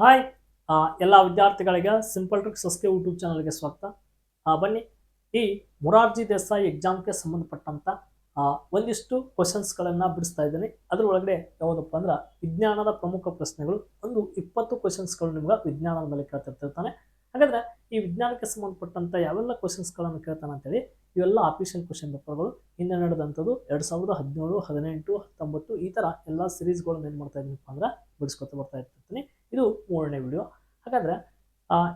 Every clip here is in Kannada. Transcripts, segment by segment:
ಹಾಯ್ ಎಲ್ಲ ವಿದ್ಯಾರ್ಥಿಗಳಿಗೆ ಸಿಂಪಲ್ ಟ್ರಿಕ್ಸ್ ಎಸ್ಕೆ ಯೂಟ್ಯೂಬ್ ಚಾನಲ್ಗೆ ಸ್ವಾಗತ. ಬನ್ನಿ, ಈ ಮೊರಾರ್ಜಿ ದೇಸಾಯಿ ಎಕ್ಸಾಮ್ಗೆ ಸಂಬಂಧಪಟ್ಟಂಥ ಒಂದಿಷ್ಟು ಕ್ವಶನ್ಸ್ಗಳನ್ನು ಬಿಡಿಸ್ತಾ ಇದ್ದೀನಿ. ಅದರೊಳಗಡೆ ಯಾವುದಪ್ಪ ಅಂದ್ರೆ ವಿಜ್ಞಾನದ ಪ್ರಮುಖ ಪ್ರಶ್ನೆಗಳು, ಒಂದು ಇಪ್ಪತ್ತು ಕ್ವಶನ್ಸ್ಗಳು ನಿಮ್ಗೆ ವಿಜ್ಞಾನದ ಮೇಲೆ ಕೇಳ್ತಿರ್ತಿರ್ತಾನೆ ಹಾಗಾದರೆ ಈ ವಿಜ್ಞಾನಕ್ಕೆ ಸಂಬಂಧಪಟ್ಟಂಥ ಯಾವೆಲ್ಲ ಕ್ವಶನ್ಸ್ಗಳನ್ನು ಕೇಳ್ತಾನೆ ಅಂತೇಳಿ, ಇವೆಲ್ಲ ಆಫೀಷಿಯಲ್ ಕ್ವಶನ್ ಪೇಪರ್ಗಳು ಹಿಂದೆ ನಡೆದಂಥದ್ದು ಎರಡು ಸಾವಿರದ ಹದಿನೇಳು, ಹದಿನೆಂಟು, ಹತ್ತೊಂಬತ್ತು, ಈ ಥರ ಎಲ್ಲ ಸಿರೀಸ್ಗಳನ್ನ ಏನು ಮಾಡ್ತಾ ಇದ್ದೀನಪ್ಪ ಅಂದ್ರೆ ಬಿಡಿಸ್ಕೊತಾ ಬರ್ತಾ ಇರ್ತೀನಿ. ಇದು ಮೂರನೇ ವಿಡಿಯೋ ಹಾಗಾದ್ರೆ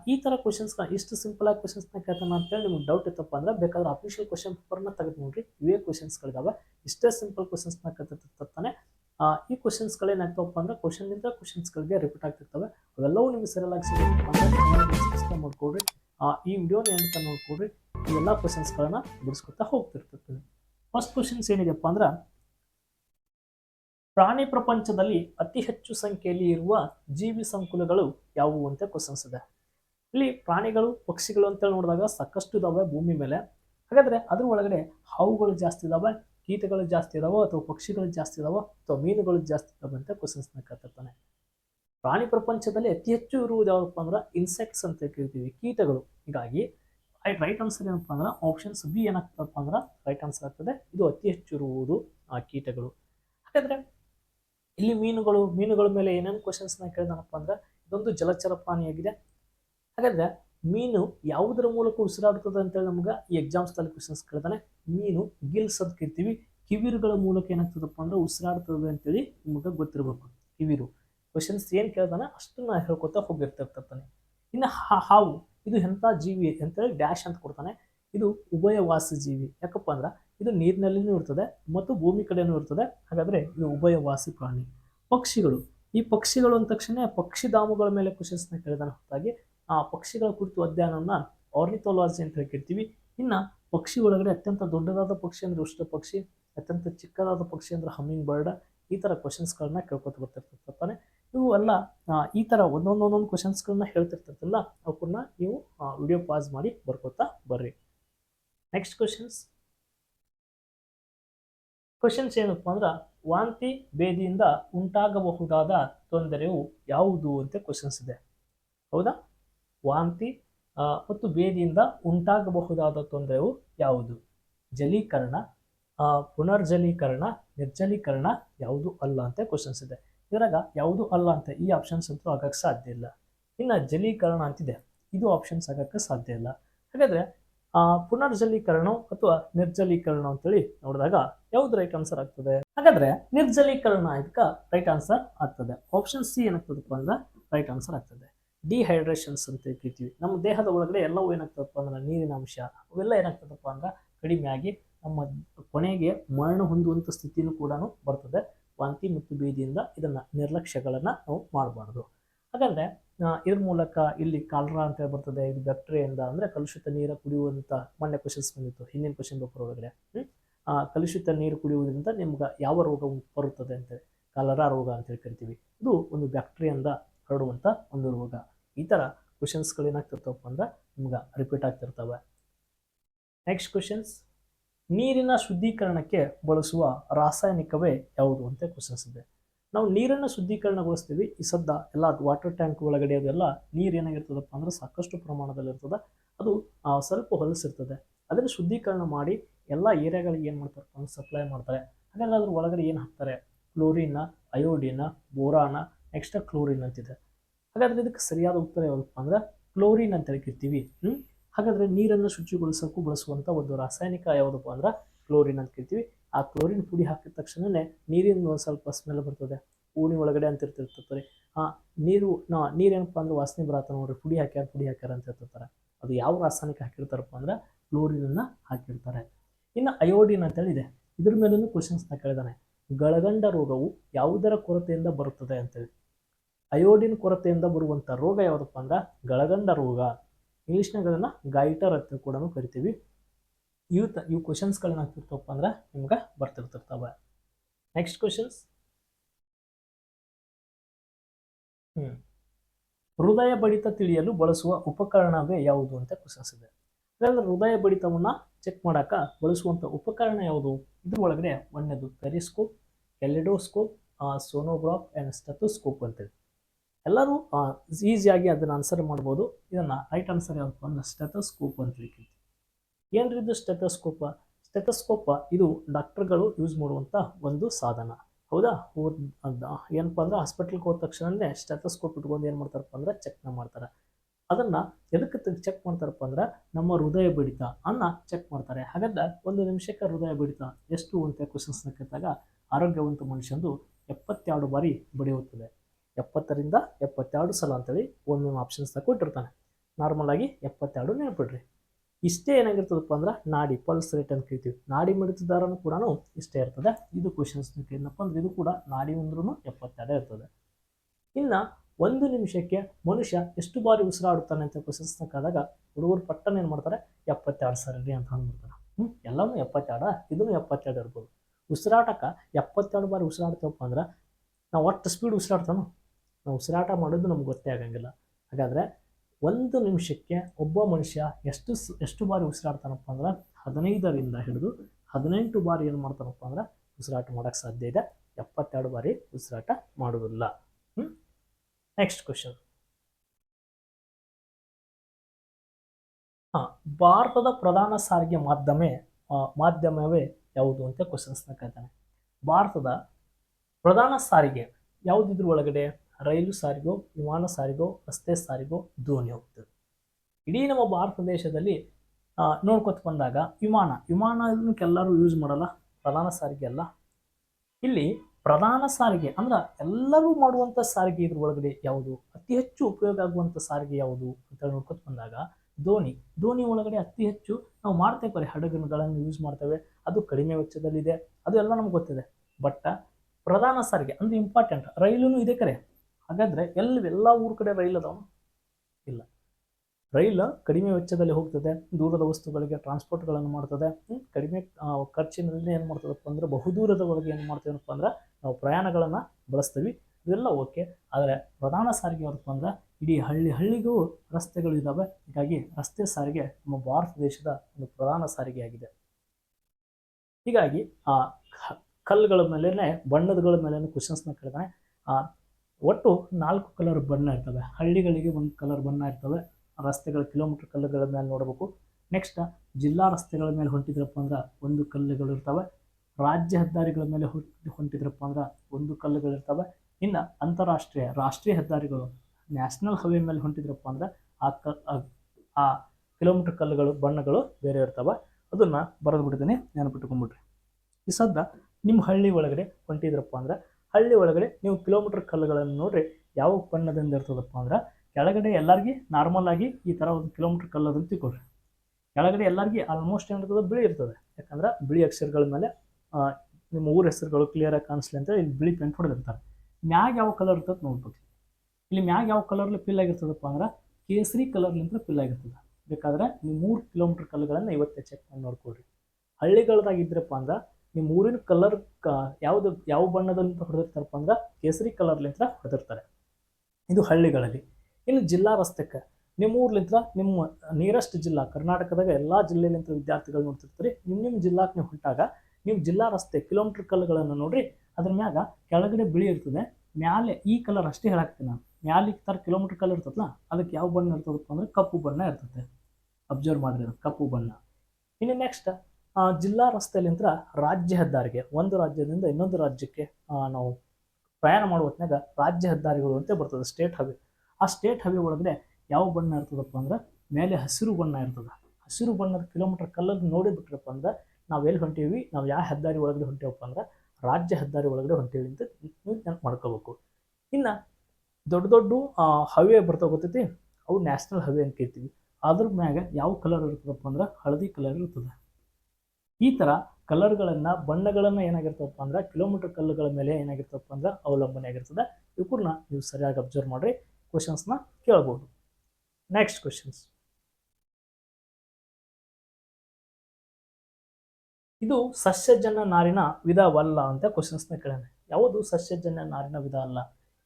ಈ ಥರ ಕ್ವಶನ್ಸ್ನ ಇಷ್ಟು ಸಿಂಪಲ್ ಆಗಿ ಕ್ವಶನ್ಸ್ನ ಕೇಳ್ತಾನ ಅಂತೇಳಿ ನಿಮ್ಗೆ ಡೌಟ್ ಇತ್ತಪ್ಪ ಅಂದ್ರೆ ಬೇಕಾದ್ರೆ ಅಫಿಷಿಯಲ್ ಕ್ವಶನ್ ಪೇಪರ್ನ ತೆಗೆದು ನೋಡ್ರಿ. ಇವೇ ಕ್ವಶನ್ಸ್ಗಳಿದಾವೆ ಇಷ್ಟೇ ಸಿಂಪಲ್ ಕ್ವಶನ್ಸ್ನ ಆ, ಈ ಕ್ವಶನ್ಸ್ಗಳೇನಾಗ್ತವಪ್ಪ ಅಂದ್ರೆ ಕ್ವಶನ್ನಿಂದ ಕ್ವಶನ್ಸ್ಗಳಿಗೆ ರಿಪೀಟ್ ಆಗ್ತಿರ್ತವೆ. ಅವೆಲ್ಲವೂ ನಿಮಗೆ ಸರಿಯಾಗಿ ಸಿಗುತ್ತೆ ಮಾಡ್ಕೊಡ್ರಿ. ಆ, ಈ ವಿಡಿಯೋನ ಏನಂತ ನೋಡ್ಕೊಡ್ರಿ. ಇವೆಲ್ಲ ಕ್ವಶನ್ಸ್ಗಳನ್ನ ಬಿಡಿಸ್ಕೊತಾ ಹೋಗ್ತಿರ್ತೀನಿ ಫಸ್ಟ್ ಕ್ವಶನ್ಸ್ ಏನಿದೆಪ್ಪ ಅಂದ್ರೆ ಪ್ರಾಣಿ ಪ್ರಪಂಚದಲ್ಲಿ ಅತಿ ಹೆಚ್ಚು ಸಂಖ್ಯೆಯಲ್ಲಿ ಇರುವ ಜೀವಿ ಸಂಕುಲಗಳು ಯಾವುವು ಅಂತ ಕ್ವಶನ್ಸ್ ಇದೆ. ಇಲ್ಲಿ ಪ್ರಾಣಿಗಳು, ಪಕ್ಷಿಗಳು ಅಂತೇಳಿ ನೋಡಿದಾಗ ಸಾಕಷ್ಟು ಇದಾವೆ ಭೂಮಿ ಮೇಲೆ. ಹಾಗಾದ್ರೆ ಅದ್ರ ಒಳಗಡೆ ಹಾವುಗಳು ಜಾಸ್ತಿ ಇದಾವೆ, ಕೀಟಗಳು ಜಾಸ್ತಿ ಇದಾವೋ ಅಥವಾ ಪಕ್ಷಿಗಳು ಜಾಸ್ತಿ ಇದಾವೋ ಅಥವಾ ಮೀನುಗಳು ಜಾಸ್ತಿ ಇದಾವೆ ಅಂತ ಕ್ವಶನ್ಸ್ನ ಕೇಳ್ತಿರ್ತಾನೆ. ಪ್ರಾಣಿ ಪ್ರಪಂಚದಲ್ಲಿ ಅತಿ ಹೆಚ್ಚು ಇರುವುದು ಯಾವುದಪ್ಪ ಅಂದ್ರೆ ಇನ್ಸೆಕ್ಟ್ಸ್ ಅಂತ ಕರಿತೀವಿ, ಕೀಟಗಳು. ಹೀಗಾಗಿ ರೈಟ್ ಆನ್ಸರ್ ಏನಪ್ಪ ಅಂದ್ರೆ ಆಪ್ಷನ್ಸ್ ಬಿ ಏನಾಗ್ತದಪ್ಪ ಅಂದ್ರೆ ರೈಟ್ ಆನ್ಸರ್ ಆಗ್ತದೆ. ಇದು ಅತಿ ಹೆಚ್ಚು ಇರುವುದು ಆ ಕೀಟಗಳು. ಹಾಗಾದ್ರೆ ಇಲ್ಲಿ ಮೀನುಗಳು, ಮೀನುಗಳ ಮೇಲೆ ಏನೇನು ಕ್ವಶನ್ಸ್ನ ಕೇಳಿದನಪ್ಪ ಅಂದ್ರೆ ಇದೊಂದು ಜಲಚರ ಪ್ರಾಣಿಯಾಗಿದೆ ಹಾಗಾದ್ರೆ ಮೀನು ಯಾವುದರ ಮೂಲಕ ಉಸಿರಾಡುತ್ತದೆ ಅಂತೇಳಿ ನಮ್ಗೆ ಈ ಎಕ್ಸಾಮ್ಸ್ದಲ್ಲಿ ಕ್ವಶನ್ಸ್ ಕೇಳ್ತಾನೆ ಮೀನು ಗಿಲ್ಸ್ ಅಂತ ಕರಿತೀವಿ. ಕಿವಿರುಗಳ ಮೂಲಕ ಏನಾಗ್ತದಪ್ಪ ಅಂದ್ರೆ ಉಸಿರಾಡ್ತದೆ ಅಂತೇಳಿ ನಿಮಗೆ ಗೊತ್ತಿರಬೇಕು. ಕಿವಿರು. ಕ್ವಶನ್ಸ್ ಏನು ಕೇಳ್ತಾನೆ ಅಷ್ಟನ್ನ ಹೇಳ್ಕೊತಾ ಹೋಗಿರ್ತಿರ್ತಾನೆ ಇನ್ನು ಹಾವು, ಇದು ಎಂಥ ಜೀವಿ ಅಂತೇಳಿ ಡ್ಯಾಶ್ ಅಂತ ಕೊಡ್ತಾನೆ. ಇದು ಉಭಯವಾಸಿ ಜೀವಿ. ಯಾಕಪ್ಪ ಅಂದ್ರೆ ಇದು ನೀರಿನಲ್ಲಿನೂ ಇರ್ತದೆ ಮತ್ತು ಭೂಮಿ ಕಡೆಯೂ ಇರ್ತದೆ. ಹಾಗಾದ್ರೆ ಇದು ಉಭಯವಾಸಿ ಪ್ರಾಣಿ, ಪಕ್ಷಿಗಳು. ಈ ಪಕ್ಷಿಗಳು ಅಂದ ತಕ್ಷಣ ಪಕ್ಷಿಧಾಮಗಳ ಮೇಲೆ ಕ್ವಶನ್ಸ್ನ ಕೇಳಿದ ಹೊರತಾಗಿ. ಆ ಪಕ್ಷಿಗಳ ಕುರಿತು ಅಧ್ಯಯನವನ್ನ ಆರ್ನಿಥೋಲಾಜಿ ಅಂತ ಹೇಳ್ಕಿರ್ತೀವಿ ಕರಿತೀವಿ ಇನ್ನು ಪಕ್ಷಿ ಒಳಗಡೆ ಅತ್ಯಂತ ದೊಡ್ಡದಾದ ಪಕ್ಷಿ ಅಂದ್ರೆ ಉಷ್ಣ ಪಕ್ಷಿ, ಅತ್ಯಂತ ಚಿಕ್ಕದಾದ ಪಕ್ಷಿ ಅಂದ್ರೆ ಹಮ್ಮಿಂಗ್ ಬರ್ಡ್ ಈ ಥರ ಕ್ವಶನ್ಸ್ಗಳನ್ನ ಕೇಳ್ಕೊತ ಬರ್ತಿರ್ತಿರ್ತಾನೆ ಇವು ಎಲ್ಲ ಈ ಥರ ಒಂದೊಂದು ಒಂದೊಂದು ಕ್ವಶನ್ಸ್ಗಳನ್ನ ಹೇಳ್ತಿರ್ತಿರ್ತಿಲ್ಲ ಅವನ್ನ ನೀವು ವಿಡಿಯೋ ಪಾಸ್ ಮಾಡಿ ಬರ್ಕೋತಾ ಬರ್ರಿ. ನೆಕ್ಸ್ಟ್ ಕ್ವಶನ್ಸ್ ಕ್ವಶನ್ಸ್ ಏನಪ್ಪ ಅಂದ್ರೆ, ವಾಂತಿ ಭೇದಿಯಿಂದ ಉಂಟಾಗಬಹುದಾದ ತೊಂದರೆಯು ಯಾವುದು ಅಂತ ಕ್ವಶನ್ಸ್ ಇದೆ. ಹೌದಾ? ವಾಂತಿ ಮತ್ತು ಭೇದಿಯಿಂದ ಉಂಟಾಗಬಹುದಾದ ತೊಂದರೆಯು ಯಾವುದು? ಜಲೀಕರಣ ಪುನರ್ಜಲೀಕರಣ, ನಿರ್ಜಲೀಕರಣ ಯಾವುದು ಅಲ್ಲ ಅಂತ ಕ್ವಶನ್ಸ್ ಇದೆ. ಇದರಾಗ ಯಾವುದು ಅಲ್ಲ ಅಂತ ಈ ಆಪ್ಷನ್ಸ್ ಅಂತೂ ಆಗಕ್ಕೆ ಸಾಧ್ಯ ಇಲ್ಲ. ಇನ್ನು ಜಲೀಕರಣ ಅಂತಿದೆ. ಇದು ಆಪ್ಷನ್ಸ್ ಆಗಕ್ಕೆ ಸಾಧ್ಯ ಇಲ್ಲ. ಹಾಗಾದ್ರೆ ಪುನರ್ಜಲೀಕರಣ ಅಥವಾ ನಿರ್ಜಲೀಕರಣ ಅಂತೇಳಿ ನೋಡಿದಾಗ ಯಾವ್ದು ರೈಟ್ ಆನ್ಸರ್ ಆಗ್ತದೆ? ಹಾಗಾದ್ರೆ ನಿರ್ಜಲೀಕರಣ ಇದಕ್ಕೆ ರೈಟ್ ಆನ್ಸರ್ ಆಗ್ತದೆ. ಆಪ್ಷನ್ ಸಿ ಏನಾಗ್ತದಪ್ಪ ಅಂದ್ರೆ ರೈಟ್ ಆನ್ಸರ್ ಆಗ್ತದೆ. ಡಿಹೈಡ್ರೇಷನ್ಸ್ ಅಂತ ಕರಿತೀವಿ ನಮ್ಮ ದೇಹದ ಒಳಗಡೆ ಎಲ್ಲವೂ ಏನಾಗ್ತದಪ್ಪ ಅಂದ್ರೆ ನೀರಿನ ಅಂಶ, ಅವೆಲ್ಲ ಏನಾಗ್ತದಪ್ಪ ಅಂದ್ರೆ ಕಡಿಮೆ ಆಗಿ ನಮ್ಮ ಕೊನೆಗೆ ಮರಣ ಹೊಂದುವಂಥ ಸ್ಥಿತಿನೂ ಕೂಡ ಬರ್ತದೆ. ವಾಂತಿ ಮತ್ತು ಬೀದಿಯಿಂದ ಇದನ್ನ ನಿರ್ಲಕ್ಷ್ಯಗಳನ್ನ ನಾವು ಮಾಡಬಾರ್ದು. ಹಾಗಾದ್ರೆ ಇದ್ರ ಮೂಲಕ ಇಲ್ಲಿ ಕಾಲ್ರಾ ಅಂತ ಹೇಳಿ ಬರ್ತದೆ ಇದು ಬ್ಯಾಕ್ಟೀರಿಯಿಂದ ಅಂದ್ರೆ ಕಲುಷಿತ ನೀರು ಕುಡಿಯುವಂತ ಮೊನ್ನೆ ಕ್ವಶನ್ಸ್ ಬಂದಿತ್ತು. ಹಿಂದಿನ ಕ್ವಶನ್ ಪೇಪರ್ ಒಳಗಡೆ. ಕಲುಷಿತ ನೀರು ಕುಡಿಯುವುದರಿಂದ ನಿಮ್ಗೆ ಯಾವ ರೋಗ ಬರುತ್ತದೆ ಅಂತೇಳಿ ಕಾಲರಾ ರೋಗ ಅಂತೇಳಿ ಕರಿತೀವಿ. ಇದು ಒಂದು ಬ್ಯಾಕ್ಟೀರಿಯಿಂದ ಹರಡುವಂತ ಒಂದು ರೋಗ. ಈ ಥರ ಕ್ವಶನ್ಸ್ಗಳು ಏನಾಗ್ತಿರ್ತಾವಪ್ಪ ಅಂದ್ರೆ ನಿಮ್ಗೆ ರಿಪೀಟ್ ಆಗ್ತಿರ್ತವೆ. ನೆಕ್ಸ್ಟ್ ಕ್ವಶನ್ಸ್ ನೀರಿನ ಶುದ್ಧೀಕರಣಕ್ಕೆ ಬಳಸುವ ರಾಸಾಯನಿಕವೇ ಯಾವುದು ಅಂತ ಕ್ವಶನ್ಸ್ ಇದೆ. ನಾವು ನೀರನ್ನು ಶುದ್ಧೀಕರಣಗೊಳಿಸ್ತೀವಿ. ಈ ಸದ್ದ ಎಲ್ಲ ವಾಟರ್ ಟ್ಯಾಂಕ್ ಒಳಗಡೆ ಅದೆಲ್ಲ ನೀರು ಏನಾಗಿರ್ತದಪ್ಪ ಅಂದ್ರೆ ಸಾಕಷ್ಟು ಪ್ರಮಾಣದಲ್ಲಿ ಇರ್ತದೆ. ಅದು ಸ್ವಲ್ಪ ಹೊಲಸಿರ್ತದೆ. ಅದನ್ನು ಶುದ್ಧೀಕರಣ ಮಾಡಿ ಎಲ್ಲ ಏರಿಯಾಗಳಿಗೆ ಏನು ಮಾಡ್ತಾರಪ್ಪ ಅಂದ್ರೆ ಸಪ್ಲೈ ಮಾಡ್ತಾರೆ. ಹಾಗಾದ್ರೆ ಅದ್ರ ಒಳಗಡೆ ಏನು ಹಾಕ್ತಾರೆ? ಕ್ಲೋರಿನ ಅಯೋಡಿನ ಬೋರಾನ ನೆಕ್ಸ್ಟ್ ಕ್ಲೋರಿನ್ ಅಂತಿದೆ. ಹಾಗಾದ್ರೆ ಇದಕ್ಕೆ ಸರಿಯಾದ ಉತ್ತರ ಯಾವುದಪ್ಪ ಅಂದ್ರೆ ಕ್ಲೋರಿನ್ ಅಂತ ಹೇಳ್ಕಿರ್ತೀವಿ ಹ್ಮ್? ಹಾಗಾದ್ರೆ ನೀರನ್ನು ಶುಚಿಗೊಳಿಸೋಕ್ಕೂ ಬಳಸುವಂಥ ಒಂದು ರಾಸಾಯನಿಕ ಯಾವುದಪ್ಪ ಅಂದ್ರೆ ಕ್ಲೋರಿನ್ ಅಂತ ಕರಿತೀವಿ ಆ ಕ್ಲೋರಿನ್ ಪುಡಿ ಹಾಕಿದ ತಕ್ಷಣನೇ ನೀರಿನ ಒಂದು ಸ್ವಲ್ಪ ಸ್ಮೆಲ್ ಬರ್ತದೆ. ಊನಿ ಒಳಗಡೆ ಅಂತ ಇರ್ತಿರ್ತದೆ. ಆ ನೀರು, ನಾ, ನೀರೇನಪ್ಪ ಅಂದ್ರೆ ವಾಸನೆ ಬರತ್ತ ನೋಡ್ರಿ. ಪುಡಿ ಹಾಕ್ಯಾರ ಪುಡಿ ಹಾಕ್ಯಾರ ಅಂತ ಇರ್ತಿರ್ತಾರೆ. ಅದು ಯಾವ ರಾಸಾಯನಿಕ ಹಾಕಿರ್ತಾರಪ್ಪ ಅಂದ್ರೆ ಕ್ಲೋರಿನನ್ನ ಹಾಕಿರ್ತಾರೆ. ಇನ್ನು ಅಯೋಡಿನ್ ಅಂತ ಇದೆ ಇದ್ರ ಮೇಲೂ ಕ್ವಶನ್ಸ್ನ ಕೇಳಿದಾನೆ. ಗಳಗಂಡ ರೋಗವು ಯಾವುದರ ಕೊರತೆಯಿಂದ ಬರುತ್ತದೆ ಅಂತೇಳಿ ಅಯೋಡಿನ್ ಕೊರತೆಯಿಂದ ಬರುವಂಥ ರೋಗ ಯಾವುದಪ್ಪ ಅಂದ್ರೆ ಗಳಗಂಡ ರೋಗ. ಇಂಗ್ಲೀಷ್ನಾಗ ಅದನ್ನು ಗೈಟರ್ ಅಂತ ಕೂಡ ಕರಿತೀವಿ. ಇವು ತ ಇವು ಕ್ವಶನ್ಸ್ಗಳೇನಾಗ್ತಿರ್ತವಪ್ಪ ಅಂದ್ರೆ ನಿಮ್ಗೆ ಬರ್ತಿರ್ತಿರ್ತಾವ. ನೆಕ್ಸ್ಟ್ ಕ್ವಶನ್ಸ್ ಹ್ಞೂ ಹೃದಯ ಬಡಿತ ತಿಳಿಯಲು ಬಳಸುವ ಉಪಕರಣವೇ ಯಾವುದು ಅಂತ ಕ್ವಶನ್ಸ್ ಇದೆ. ಅದರಲ್ಲಿ ಹೃದಯ ಬಡಿತವನ್ನು ಚೆಕ್ ಮಾಡಾಕ ಬಳಸುವಂಥ ಉಪಕರಣ ಯಾವುದು? ಇದ್ರ ಒಳಗಡೆ ಒಂದನೇದು periscope kaleidoscope sonograph and stethoscope ಅಂತೇಳಿ. ಎಲ್ಲರೂ ಈಸಿಯಾಗಿ ಅದನ್ನು ಆನ್ಸರ್ ಮಾಡ್ಬೋದು. ಇದನ್ನು ರೈಟ್ ಆನ್ಸರ್ ಯಾವುದು? ಅಂದ್ರೆ ಸ್ಟೆಥೋಸ್ಕೋಪ್ ಅಂತ ಹೇಳ್ತೀವಿ ಏನ್ರಿ ಇದು ಸ್ಟೆಥೋಸ್ಕೋಪ ಸ್ಟೆಥೋಸ್ಕೋಪ ಇದು ಡಾಕ್ಟರ್ಗಳು ಯೂಸ್ ಮಾಡುವಂಥ ಒಂದು ಸಾಧನ. ಹೌದಾ? ಹೋದ್ ಏನಪ್ಪ ಅಂದ್ರೆ ಹಾಸ್ಪಿಟ್ಲಿಗೆ ಹೋದ ತಕ್ಷಣನೇ ಸ್ಟೆಥೋಸ್ಕೋಪ್ ಇಟ್ಕೊಂಡು ಏನು ಮಾಡ್ತಾರಪ್ಪ ಅಂದ್ರೆ ಚೆಕ್ನ ಮಾಡ್ತಾರೆ. ಅದನ್ನು ಎದಕ್ಕೆ ಚೆಕ್ ಮಾಡ್ತಾರಪ್ಪ ಅಂದ್ರೆ ನಮ್ಮ ಹೃದಯ ಬಡಿತ ಅನ್ನ ಚೆಕ್ ಮಾಡ್ತಾರೆ. ಹಾಗಾದ್ರೆ ಒಂದು ನಿಮಿಷಕ್ಕೆ ಹೃದಯ ಬಡಿತ ಎಷ್ಟು ಅಂತ ಕ್ವಶನ್ಸ್ನ ಕೇಳಿದಾಗ ಆರೋಗ್ಯವಂತ ಮನುಷ್ಯಂದು ಎಪ್ಪತ್ತೆರಡು ಬಾರಿ ಬಡಿಯುತ್ತದೆ. ಎಪ್ಪತ್ತರಿಂದ ಎಪ್ಪತ್ತೆರಡು ಸಲ ಅಂತೇಳಿ ಒಂದೊಂದು ಆಪ್ಷನ್ಸ್ನ ಕೊಟ್ಟಿರ್ತಾನೆ. ನಾರ್ಮಲ್ ಆಗಿ ಎಪ್ಪತ್ತೆರಡು ನೆನಪಿಡ್ರಿ ಇಷ್ಟೇ ಏನಾಗಿರ್ತದಪ್ಪ ಅಂದ್ರೆ ನಾಡಿ ಪಲ್ಸ್ ರೇಟ್ ಅಂತ ಕರಿತೀವಿ. ನಾಡಿ ಮಿಡಿತದಾರನು ಕೂಡ ಇಷ್ಟೇ ಇರ್ತದೆ. ಇದು ಕ್ವಶನ್ಸ್ ಏನಪ್ಪ ಅಂದ್ರೆ ಇದು ಕೂಡ ನಾಡಿ ಅಂದ್ರೂ ಎಪ್ಪತ್ತೆರಡು ಇರ್ತದೆ. ಇನ್ನು ಒಂದು ನಿಮಿಷಕ್ಕೆ ಮನುಷ್ಯ ಎಷ್ಟು ಬಾರಿ ಉಸಿರಾಡುತ್ತಾನೆ ಅಂತ ಕ್ವಶನ್ಸ್ನ ಕಾದಾಗ ಹುಡುಗರು ಪಟ್ಟನ ಏನು ಮಾಡ್ತಾರೆ? ಎಪ್ಪತ್ತೆರಡು ಸರಿ ಅಂತ ಅಂದ್ಬಿಡ್ತಾರೆ ಹ್ಞೂ ಎಲ್ಲವೂ ಎಪ್ಪತ್ತೆರಡ? ಇದನ್ನು ಎಪ್ಪತ್ತೆರಡು ಇರ್ಬೋದು. ಉಸಿರಾಟಕ್ಕೆ ಎಪ್ಪತ್ತೆರಡು ಬಾರಿ ಉಸಿರಾಡ್ತೇವಪ್ಪ ಅಂದ್ರೆ ನಾವು ಒಟ್ಟು ಸ್ಪೀಡ್ ಉಸಿರಾಡ್ತಾನೋ? ನಾವು ಉಸಿರಾಟ ಮಾಡೋದು ನಮ್ಗೆ ಗೊತ್ತೇ ಆಗಂಗಿಲ್ಲ. ಹಾಗಾದರೆ ಒಂದು ನಿಮಿಷಕ್ಕೆ ಒಬ್ಬ ಮನುಷ್ಯ ಎಷ್ಟು ಎಷ್ಟು ಬಾರಿ ಉಸಿರಾಡ್ತಾನಪ್ಪ ಅಂದ್ರೆ ಹದಿನೈದರಿಂದ ಹಿಡಿದು ಹದಿನೆಂಟು ಬಾರಿ ಏನು ಮಾಡ್ತಾನಪ್ಪ ಅಂದ್ರೆ ಉಸಿರಾಟ ಮಾಡೋಕ್ಕೆ ಸಾಧ್ಯ ಇದೆ. ಎಪ್ಪತ್ತೆರಡು ಬಾರಿ ಉಸಿರಾಟ ಮಾಡೋದಿಲ್ಲ ಹ್ಞೂ ನೆಕ್ಸ್ಟ್ ಕ್ವಶನ್ ಹಾಂ, ಭಾರತದ ಪ್ರಧಾನ ಸಾರಿಗೆ ಮಾಧ್ಯಮ ಮಾಧ್ಯಮವೇ ಯಾವುದು ಅಂತ ಕ್ವಶನ್ಸ್ನ ಕೇಳ್ತಾನೆ. ಭಾರತದ ಪ್ರಧಾನ ಸಾರಿಗೆ ಯಾವುದಿದ್ರ ಒಳಗಡೆ? ರೈಲು ಸಾರಿಗೋ, ವಿಮಾನ ಸಾರಿಗೋ, ರಸ್ತೆ ಸಾರಿಗೋ, ದೋಣಿ ಹೋಗ್ತದೆ. ಇಡೀ ನಮ್ಮ ಭಾರತ ದೇಶದಲ್ಲಿ ನೋಡ್ಕೊತ ಬಂದಾಗ ವಿಮಾನ ವಿಮಾನ ಎಲ್ಲರೂ ಯೂಸ್ ಮಾಡಲ್ಲ, ಪ್ರಧಾನ ಸಾರಿಗೆ ಅಲ್ಲ. ಇಲ್ಲಿ ಪ್ರಧಾನ ಸಾರಿಗೆ ಅಂದ್ರೆ ಎಲ್ಲರೂ ಮಾಡುವಂಥ ಸಾರಿಗೆ ಇದ್ರ ಒಳಗಡೆ ಯಾವುದು? ಅತಿ ಹೆಚ್ಚು ಉಪಯೋಗ ಆಗುವಂಥ ಸಾರಿಗೆ ಯಾವುದು ಅಂತ ನೋಡ್ಕೊತ ಬಂದಾಗ ದೋಣಿ. ದೋಣಿ ಒಳಗಡೆ ಅತಿ ಹೆಚ್ಚು ನಾವು ಮಾಡ್ತೇವೆ ಹಡಗುಗಳನ್ನು ಯೂಸ್ ಮಾಡ್ತೇವೆ, ಅದು ಕಡಿಮೆ ವೆಚ್ಚದಲ್ಲಿದೆ, ಅದು ಎಲ್ಲ ನಮ್ಗೆ ಗೊತ್ತಿದೆ. ಬಟ್ ಪ್ರಧಾನ ಸಾರಿಗೆ ಅಂದ್ರೆ ಇಂಪಾರ್ಟೆಂಟ್ ರೈಲು ಇದೆ ಕರೆ. ಹಾಗಾದ್ರೆ ಎಲ್ಲಿ ಎಲ್ಲ ಊರ ಕಡೆ ರೈಲ್ ಅದಾವ? ಇಲ್ಲ. ರೈಲ್ ಕಡಿಮೆ ವೆಚ್ಚದಲ್ಲಿ ಹೋಗ್ತದೆ ದೂರದ ವಸ್ತುಗಳಿಗೆ ಟ್ರಾನ್ಸ್ಪೋರ್ಟ್ಗಳನ್ನು ಮಾಡ್ತದೆ ಕಡಿಮೆ ಖರ್ಚಿನಲ್ಲಿ ಏನು ಮಾಡ್ತದಪ್ಪ ಅಂದ್ರೆ ಬಹುದೂರದ ಒಳಗೆ ಏನು ಮಾಡ್ತೇವಪ್ಪ ಅಂದ್ರೆ ನಾವು ಪ್ರಯಾಣಗಳನ್ನು ಬಳಸ್ತೀವಿ. ಇದೆಲ್ಲ ಓಕೆ. ಆದರೆ ಪ್ರಧಾನ ಸಾರಿಗೆ ಯಾವ್ದಪ್ಪ ಅಂದ್ರೆ ಇಡೀ ಹಳ್ಳಿ ಹಳ್ಳಿಗೂ ರಸ್ತೆಗಳು ಇದ್ದಾವೆ ಹೀಗಾಗಿ ರಸ್ತೆ ಸಾರಿಗೆ ನಮ್ಮ ಭಾರತ ದೇಶದ ಒಂದು ಪ್ರಧಾನ ಸಾರಿಗೆಯಾಗಿದೆ ಹೀಗಾಗಿ ಆ ಕಲ್ಲುಗಳ ಮೇಲೇ ಬಣ್ಣದಗಳ ಮೇಲೆ ಕ್ವಶನ್ಸ್ನ ಆ, ಒಟ್ಟು ನಾಲ್ಕು ಕಲರ್ ಬಣ್ಣ ಇರ್ತವೆ. ಹಳ್ಳಿಗಳಿಗೆ ಒಂದು ಕಲರ್ ಬಣ್ಣ ಇರ್ತವೆ. ರಸ್ತೆಗಳ ಕಿಲೋಮೀಟರ್ ಕಲ್ಲುಗಳ ಮೇಲೆ ನೋಡಬೇಕು. ನೆಕ್ಸ್ಟ್ ಜಿಲ್ಲಾ ರಸ್ತೆಗಳ ಮೇಲೆ ಹೊಂಟಿದ್ರಪ್ಪ ಅಂದ್ರೆ ಒಂದು ಕಲ್ಲುಗಳು ಇರ್ತವೆ. ರಾಜ್ಯ ಹೆದ್ದಾರಿಗಳ ಮೇಲೆ ಹೊಂಟ್- ಹೊಂಟಿದ್ರಪ್ಪ ಅಂದ್ರೆ ಒಂದು ಕಲ್ಲುಗಳು ಇರ್ತವೆ. ಇನ್ನು ಅಂತಾರಾಷ್ಟ್ರೀಯ, ರಾಷ್ಟ್ರೀಯ ಹೆದ್ದಾರಿಗಳು ನ್ಯಾಷನಲ್ ಹೈವೇ ಮೇಲೆ ಹೊಂಟಿದ್ರಪ್ಪ ಅಂದ್ರೆ ಆ ಕ, ಆ- ಆ ಕಿಲೋಮೀಟರ್ ಕಲ್ಲುಗಳು, ಬಣ್ಣಗಳು ಬೇರೆ ಇರ್ತವೆ. ಅದನ್ನು ಬರೆದು ಬಿಡ್ತೀನಿ ನೆನಪಿಟ್ಕೊಂಡ್ಬಿಟ್ರಿ ಈ ಸದ್ದ ನಿಮ್ಮ ಹಳ್ಳಿ ಒಳಗಡೆ ಹೊಂಟಿದ್ರಪ್ಪ ಅಂದ್ರೆ ಹಳ್ಳಿ ಒಳಗಡೆ ನೀವು ಕಿಲೋಮೀಟರ್ ಕಲ್ಲುಗಳನ್ನು ನೋಡ್ರಿ ಯಾವ ಬಣ್ಣದಿಂದ ಇರ್ತದಪ್ಪ ಅಂದ್ರೆ ಕೆಳಗಡೆ ಎಲ್ಲರಿಗೆ ನಾರ್ಮಲ್ ಆಗಿ ಈ ಥರ ಒಂದು ಕಿಲೋಮೀಟರ್ ಕಲ್ಲು ಅದನ್ನು ತಿಳ್ಕೊಳ್ರಿ. ಕೆಳಗಡೆ ಎಲ್ಲರಿಗೆ ಆಲ್ಮೋಸ್ಟ್ ಏನಿರ್ತದೆ ಬಿಳಿ ಇರ್ತದೆ. ಯಾಕಂದ್ರೆ ಬಿಳಿ ಅಕ್ಷರಗಳ ಮೇಲೆ ನಿಮ್ಮ ಊರ ಹೆಸರುಗಳು ಕ್ಲಿಯರಾಗಿ ಕಾಣಿಸ್ಲಿ ಅಂತ ಇಲ್ಲಿ ಬಿಳಿ ಪೆಂಟ್ ಹೊಡೆದಿರ್ತಾರೆ. ಮ್ಯಾಗ ಯಾವ ಕಲರ್ ಇರ್ತದೆ ನೋಡ್ಬೋದು ಇಲ್ಲಿ ಮ್ಯಾಗ ಯಾವ ಕಲರ್ಲಿ ಫಿಲ್ ಆಗಿರ್ತದಪ್ಪ ಅಂದ್ರೆ ಕೇಸರಿ ಕಲರ್ಲಿಂದ ಫಿಲ್ ಆಗಿರ್ತದೆ. ಬೇಕಾದ್ರೆ ನೀವು ಮೂರು ಕಿಲೋಮೀಟರ್ ಕಲ್ಲುಗಳನ್ನು ಇವತ್ತೇ ಚೆಕ್ ಮಾಡಿ ನೋಡ್ಕೊಳ್ರಿ. ಹಳ್ಳಿಗಳದಾಗಿದ್ರಪ್ಪ ಅಂದ್ರೆ ನಿಮ್ಮ ಊರಿನ ಕಲರ್ ಕ ಯಾವುದು, ಯಾವ ಬಣ್ಣದಲ್ಲಿ ಹೊಡೆದಿರ್ತಾರಪ್ಪ ಅಂದ್ರೆ ಕೇಸರಿ ಕಲರ್ಲಿಂತ ಹೊಡೆದಿರ್ತಾರೆ. ಇದು ಹಳ್ಳಿಗಳಲ್ಲಿ. ಇನ್ನು ಜಿಲ್ಲಾ ರಸ್ತೆಗೆ ನಿಮ್ಮ ಊರ್ಲಿಂತ್ರ ನಿಮ್ಮ ನಿಯರೆಸ್ಟ್ ಜಿಲ್ಲಾ, ಕರ್ನಾಟಕದಾಗ ಎಲ್ಲ ಜಿಲ್ಲೆಲಿಂತ ವಿದ್ಯಾರ್ಥಿಗಳು ನೋಡ್ತಿರ್ತೀರಿ. ನಿಮ್ಮ ನಿಮ್ಮ ಜಿಲ್ಲಾಕ್ಕೆ ನೀವು ಹೊಂಟಾಗ ನೀವು ಜಿಲ್ಲಾ ರಸ್ತೆ ಕಿಲೋಮೀಟರ್ ಕಲ್ಲುಗಳನ್ನು ನೋಡ್ರಿ, ಅದ್ರ ಮ್ಯಾಗ ಕೆಳಗಡೆ ಬಿಳಿ ಇರ್ತದೆ. ಮ್ಯಾಲೆ ಈ ಕಲರ್ ಅಷ್ಟೇ ಹೇಳಾಕ್ತೀನಿ ನಾನು. ಮ್ಯಾಲೆ ಥರ ಕಿಲೋಮೀಟರ್ ಕಲರ್ ಇರ್ತದಲ್ಲ ಅದಕ್ಕೆ ಯಾವ ಬಣ್ಣ ಇರ್ತದಪ್ಪ ಅಂದ್ರೆ ಕಪ್ಪು ಬಣ್ಣ ಇರ್ತದೆ. ಅಬ್ಸರ್ವ್ ಮಾಡಿದ್ರೆ ಕಪ್ಪು ಬಣ್ಣ. ಇನ್ನು ನೆಕ್ಸ್ಟ್ ಜಿಲ್ಲಾ ರಸ್ತೆಯಲ್ಲಿಂತ್ರ ರಾಜ್ಯ ಹೆದ್ದಾರಿಗೆ, ಒಂದು ರಾಜ್ಯದಿಂದ ಇನ್ನೊಂದು ರಾಜ್ಯಕ್ಕೆ ನಾವು ಪ್ರಯಾಣ ಮಾಡುವ ಹೊತ್ತಿನಾಗ ರಾಜ್ಯ ಹೆದ್ದಾರಿಗಳು ಅಂತ ಬರ್ತದೆ ಸ್ಟೇಟ್ ಹೈವೇ ಆ ಸ್ಟೇಟ್ ಹೈವೇ ಒಳಗಡೆ ಯಾವ ಬಣ್ಣ ಇರ್ತದಪ್ಪ ಅಂದ್ರೆ, ಮೇಲೆ ಹಸಿರು ಬಣ್ಣ ಇರ್ತದೆ. ಹಸಿರು ಬಣ್ಣದ ಕಿಲೋಮೀಟರ್ ಕಲ್ಲಲ್ಲಿ ನೋಡಿ ಬಿಟ್ರಪ್ಪ ಅಂದ್ರೆ, ನಾವು ಎಲ್ಲಿ ಹೊಂಟೀವಿ, ನಾವು ಯಾವ ಹೆದ್ದಾರಿ ಒಳಗಡೆ ಹೊಂಟೇವಪ್ಪ ಅಂದ್ರೆ, ರಾಜ್ಯ ಹೆದ್ದಾರಿ ಒಳಗಡೆ ಹೊಂಟೇವಿ ಅಂತ ನೆನಪು ಮಾಡ್ಕೋಬೇಕು. ಇನ್ನು ದೊಡ್ಡ ದೊಡ್ಡ ಹೈವೇ ಬರ್ತಾ ಗೊತ್ತೈತಿ? ಅವು ನ್ಯಾಷನಲ್ ಹೈವೇ ಅಂತ ಕೇಳ್ತೀವಿ ಅದ್ರ ಮ್ಯಾಗ ಯಾವ ಕಲರ್ ಇರ್ತದಪ್ಪ ಅಂದ್ರೆ, ಹಳದಿ ಕಲರ್ ಇರ್ತದೆ. ಈ ಥರ ಕಲರ್ಗಳನ್ನು ಬಣ್ಣಗಳನ್ನು ಏನಾಗಿರ್ತಪ್ಪ ಅಂದ್ರೆ ಕಿಲೋಮೀಟರ್ ಕಲ್ಲುಗಳ ಮೇಲೆ ಏನಾಗಿರ್ತಪ್ಪ ಅಂದ್ರೆ ಅವಲಂಬನೆ ಆಗಿರ್ತದೆ. ಇವಕ್ಕೂರ್ನ ನೀವು ಸರಿಯಾಗಿ ಅಬ್ಸರ್ವ್ ಮಾಡಿರಿ ಕ್ವಶನ್ಸ್ನ ಕೇಳ್ಬೋದು. ನೆಕ್ಸ್ಟ್ ಕ್ವಶನ್ಸ್ ಇದು ಸಸ್ಯಜನ್ಯ ನಾರಿನ ವಿಧವಲ್ಲ ಅಂತ ಕ್ವಶನ್ಸ್ನ ಕೇಳೋಣ. ಯಾವುದು ಸಸ್ಯಜನ್ಯ ನಾರಿನ ವಿಧ ಅಲ್ಲ?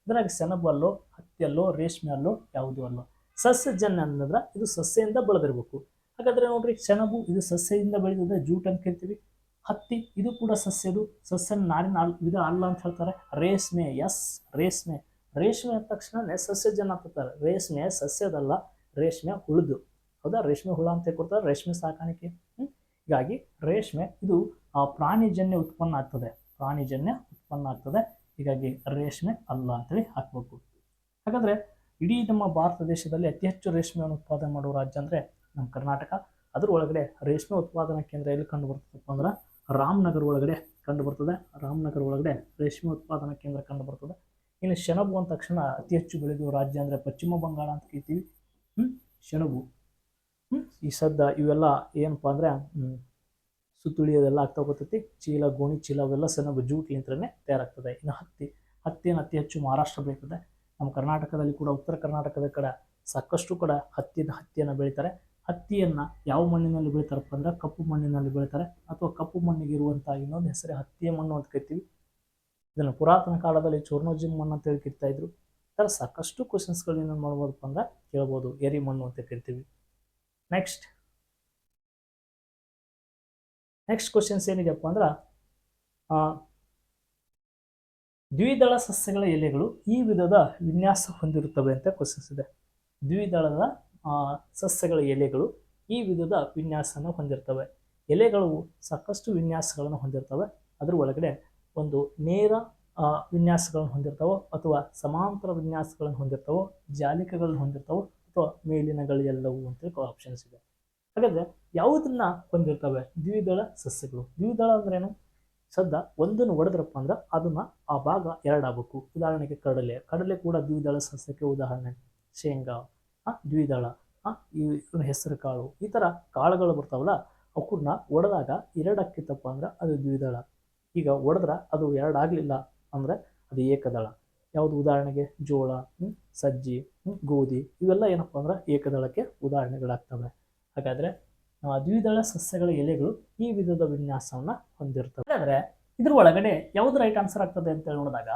ಇದ್ರಾಗ ಸೆಣಬು ಅಲ್ಲೋ, ಹತ್ತಿ ಅಲ್ಲೋ, ರೇಷ್ಮೆ ಅಲ್ಲೋ, ಯಾವುದು ಅಲ್ಲೋ. ಸಸ್ಯಜನ್ಯ ಅನ್ನೋದ್ರ ಇದು ಸಸ್ಯದಿಂದ ಬೆಳೆದಿರ್ಬೇಕು. ಹಾಗಾದ್ರೆ ನೋಡ್ರಿ, ಸೆಣಬು ಇದು ಸಸ್ಯದಿಂದ ಬೆಳೆದಿದೆ, ಜೂಟ್ ಅಂತ ಕರಿತೀವಿ ಹತ್ತಿ, ಇದು ಕೂಡ ಸಸ್ಯದು. ಸಸ್ಯ ನಾರಿನ ಅಲ್ ವಿಧ ಅಲ್ಲ ಅಂತ ಹೇಳ್ತಾರೆ. ರೇಷ್ಮೆ ಎಸ್ ರೇಷ್ಮೆ. ರೇಷ್ಮೆ ಅಂದ ತಕ್ಷಣ ಸಸ್ಯಜನ ಅಂತಾರೆ ರೇಷ್ಮೆ ಸಸ್ಯದಲ್ಲ, ರೇಷ್ಮೆ ಹುಳುದು. ಹೌದಾ? ರೇಷ್ಮೆ ಹುಳ ಅಂತ ಕೊಡ್ತಾರೆ ರೇಷ್ಮೆ ಸಾಕಾಣಿಕೆ. ಹೀಗಾಗಿ ರೇಷ್ಮೆ, ಇದು ಪ್ರಾಣಿಜನ್ಯ ಉತ್ಪನ್ನ ಆಗ್ತದೆ. ಪ್ರಾಣಿಜನ್ಯ ಉತ್ಪನ್ನ ಆಗ್ತದೆ. ಹೀಗಾಗಿ ರೇಷ್ಮೆ ಅಲ್ಲ ಅಂತೇಳಿ ಹಾಕ್ಬೇಕು. ಹಾಗಾದ್ರೆ ಇಡೀ ನಮ್ಮ ಭಾರತ ದೇಶದಲ್ಲಿ ಅತಿ ಹೆಚ್ಚು ರೇಷ್ಮೆಯನ್ನು ಉತ್ಪಾದನೆ ಮಾಡುವ ರಾಜ್ಯ ಅಂದ್ರೆ ನಮ್ಮ ಕರ್ನಾಟಕ. ಅದ್ರ ಒಳಗಡೆ ರೇಷ್ಮೆ ಉತ್ಪಾದನಾ ಕೇಂದ್ರ ಎಲ್ಲಿ ಕಂಡು ಬರ್ತದಪ್ಪ ಅಂದ್ರೆ ರಾಮನಗರ ಒಳಗಡೆ ಕಂಡು ಬರ್ತದೆ. ರಾಮನಗರ ಒಳಗಡೆ ರೇಷ್ಮೆ ಉತ್ಪಾದನಾ ಕೇಂದ್ರ ಕಂಡು ಬರ್ತದೆ. ಇನ್ನು ಸೆಣಬು ಅಂದ ತಕ್ಷಣ ಅತಿ ಹೆಚ್ಚು ಬೆಳೆಯುವ ರಾಜ್ಯ ಅಂದರೆ ಪಶ್ಚಿಮ ಬಂಗಾಳ ಅಂತ ಕರಿತೀವಿ. ಹ್ಮ್ ಸೆಣಬು ಈ ಸದ್ದ ಇವೆಲ್ಲ ಏನಪ್ಪ ಅಂದ್ರೆ ಸುತ್ತುಳಿ ಅದೆಲ್ಲ ಆಗ್ತಾ ಹೋಗ್ತೈತಿ. ಚೀಲ, ಗೋಣಿ ಚೀಲ ಅವೆಲ್ಲ ಸೆಣಬು ಜೂಟ್ಲಿಂತ್ರನೇ ತಯಾರಾಗ್ತದೆ. ಇನ್ನು ಹತ್ತಿ ಹತ್ತಿಯನ್ನು ಅತಿ ಹೆಚ್ಚು ಮಹಾರಾಷ್ಟ್ರ ಬೆಳೀತದೆ. ನಮ್ಮ ಕರ್ನಾಟಕದಲ್ಲಿ ಕೂಡ ಉತ್ತರ ಕರ್ನಾಟಕದ ಕಡೆ ಸಾಕಷ್ಟು ಕೂಡ ಹತ್ತಿನ ಹತ್ತಿಯನ್ನು ಬೆಳೀತಾರೆ. ಹತ್ತಿಯನ್ನು ಯಾವ ಮಣ್ಣಿನಲ್ಲಿ ಬೆಳಿತಾರಪ್ಪ ಅಂದ್ರೆ ಕಪ್ಪು ಮಣ್ಣಿನಲ್ಲಿ ಬೆಳಿತಾರೆ ಅಥವಾ ಕಪ್ಪು ಮಣ್ಣಿಗೆ ಇರುವಂಥ ಇನ್ನೊಂದು ಹೆಸರೇ ಹತ್ತಿಯ ಮಣ್ಣು ಅಂತ ಕರಿತೀವಿ. ಇದನ್ನು ಪುರಾತನ ಕಾಲದಲ್ಲಿ ಚೋರ್ನೋಜಿಮ್ ಮಣ್ಣು ಅಂತ ಹೇಳಿ ಕರಿತಾ ಇದ್ರು. ಥರ ಸಾಕಷ್ಟು ಕ್ವಶನ್ಸ್ಗಳು ಏನೇನು ಮಾಡ್ಬೋದಪ್ಪ ಅಂದ್ರೆ ಕೇಳ್ಬೋದು ಎರಿ ಮಣ್ಣು ಅಂತ ಕರಿತೀವಿ. ನೆಕ್ಸ್ಟ್ ನೆಕ್ಸ್ಟ್ ಕ್ವಶನ್ಸ್ ಏನಿದೆಯಪ್ಪ ಅಂದ್ರೆ ದ್ವಿದಳ ಸಸ್ಯಗಳ ಎಲೆಗಳು ಈ ವಿಧದ ವಿನ್ಯಾಸ ಹೊಂದಿರುತ್ತವೆ ಅಂತ ಕ್ವಶನ್ಸ್ ಇದೆ. ದ್ವಿದಳದ ಸಸ್ಯಗಳ ಎಲೆಗಳು ಈ ವಿಧದ ವಿನ್ಯಾಸವನ್ನು ಹೊಂದಿರ್ತವೆ. ಎಲೆಗಳು ಸಾಕಷ್ಟು ವಿನ್ಯಾಸಗಳನ್ನು ಹೊಂದಿರ್ತವೆ. ಅದರ ಒಳಗಡೆ ಒಂದು ನೇರ ವಿನ್ಯಾಸಗಳನ್ನು ಹೊಂದಿರ್ತಾವೋ ಅಥವಾ ಸಮಾಂತರ ವಿನ್ಯಾಸಗಳನ್ನು ಹೊಂದಿರ್ತಾವೋ, ಜಾಲಿಕಗಳನ್ನು ಹೊಂದಿರ್ತಾವೋ ಅಥವಾ ಮೇಲಿನಗಳು ಎಲ್ಲವೂ ಅಂತೇಳಿ ಆಪ್ಷನ್ಸ್ ಇದೆ. ಹಾಗಾದರೆ ಯಾವುದನ್ನ ಹೊಂದಿರ್ತವೆ? ದ್ವಿದಳ ಸಸ್ಯಗಳು. ದ್ವಿದಳ ಅಂದ್ರೇನು? ಸದ್ದ ಒಂದನ್ನು ಒಡೆದ್ರಪ್ಪ ಅಂದ್ರೆ ಅದನ್ನ ಆ ಭಾಗ ಎರಡಾಗಬೇಕು. ಉದಾಹರಣೆಗೆ ಕಡಲೆ. ಕಡಲೆ ಕೂಡ ದ್ವಿದಳ ಸಸ್ಯಕ್ಕೆ ಉದಾಹರಣೆ. ಶೇಂಗಾ. ದ್ವಿದಳ ಈ ಹೆಸರು ಕಾಳು, ಈ ಥರ ಕಾಳುಗಳು ಬರ್ತಾವಲ್ಲ ಅವಕ್ಕನ್ನ ಒಡೆದಾಗ ಎರಡಕ್ಕಿತ್ತಪ್ಪ ಅಂದ್ರೆ ಅದು ದ್ವಿದಳ. ಈಗ ಒಡೆದ್ರೆ ಅದು ಎರಡಾಗಲಿಲ್ಲ ಅಂದರೆ ಅದು ಏಕದಳ. ಯಾವುದು ಉದಾಹರಣೆಗೆ? ಜೋಳ ಸಜ್ಜಿ ಗೋಧಿ, ಇವೆಲ್ಲ ಏನಪ್ಪ ಅಂದ್ರೆ ಏಕದಳಕ್ಕೆ ಉದಾಹರಣೆಗಳಾಗ್ತವೆ. ಹಾಗಾದ್ರೆ ದ್ವಿದಳ ಸಸ್ಯಗಳ ಎಲೆಗಳು ಈ ವಿಧದ ವಿನ್ಯಾಸವನ್ನು ಹೊಂದಿರ್ತವೆ. ಹಾಗಾದರೆ ಇದ್ರ ಒಳಗಡೆ ಯಾವ್ದು ರೈಟ್ ಆನ್ಸರ್ ಆಗ್ತದೆ ಅಂತ ಹೇಳಿ ನೋಡಿದಾಗ,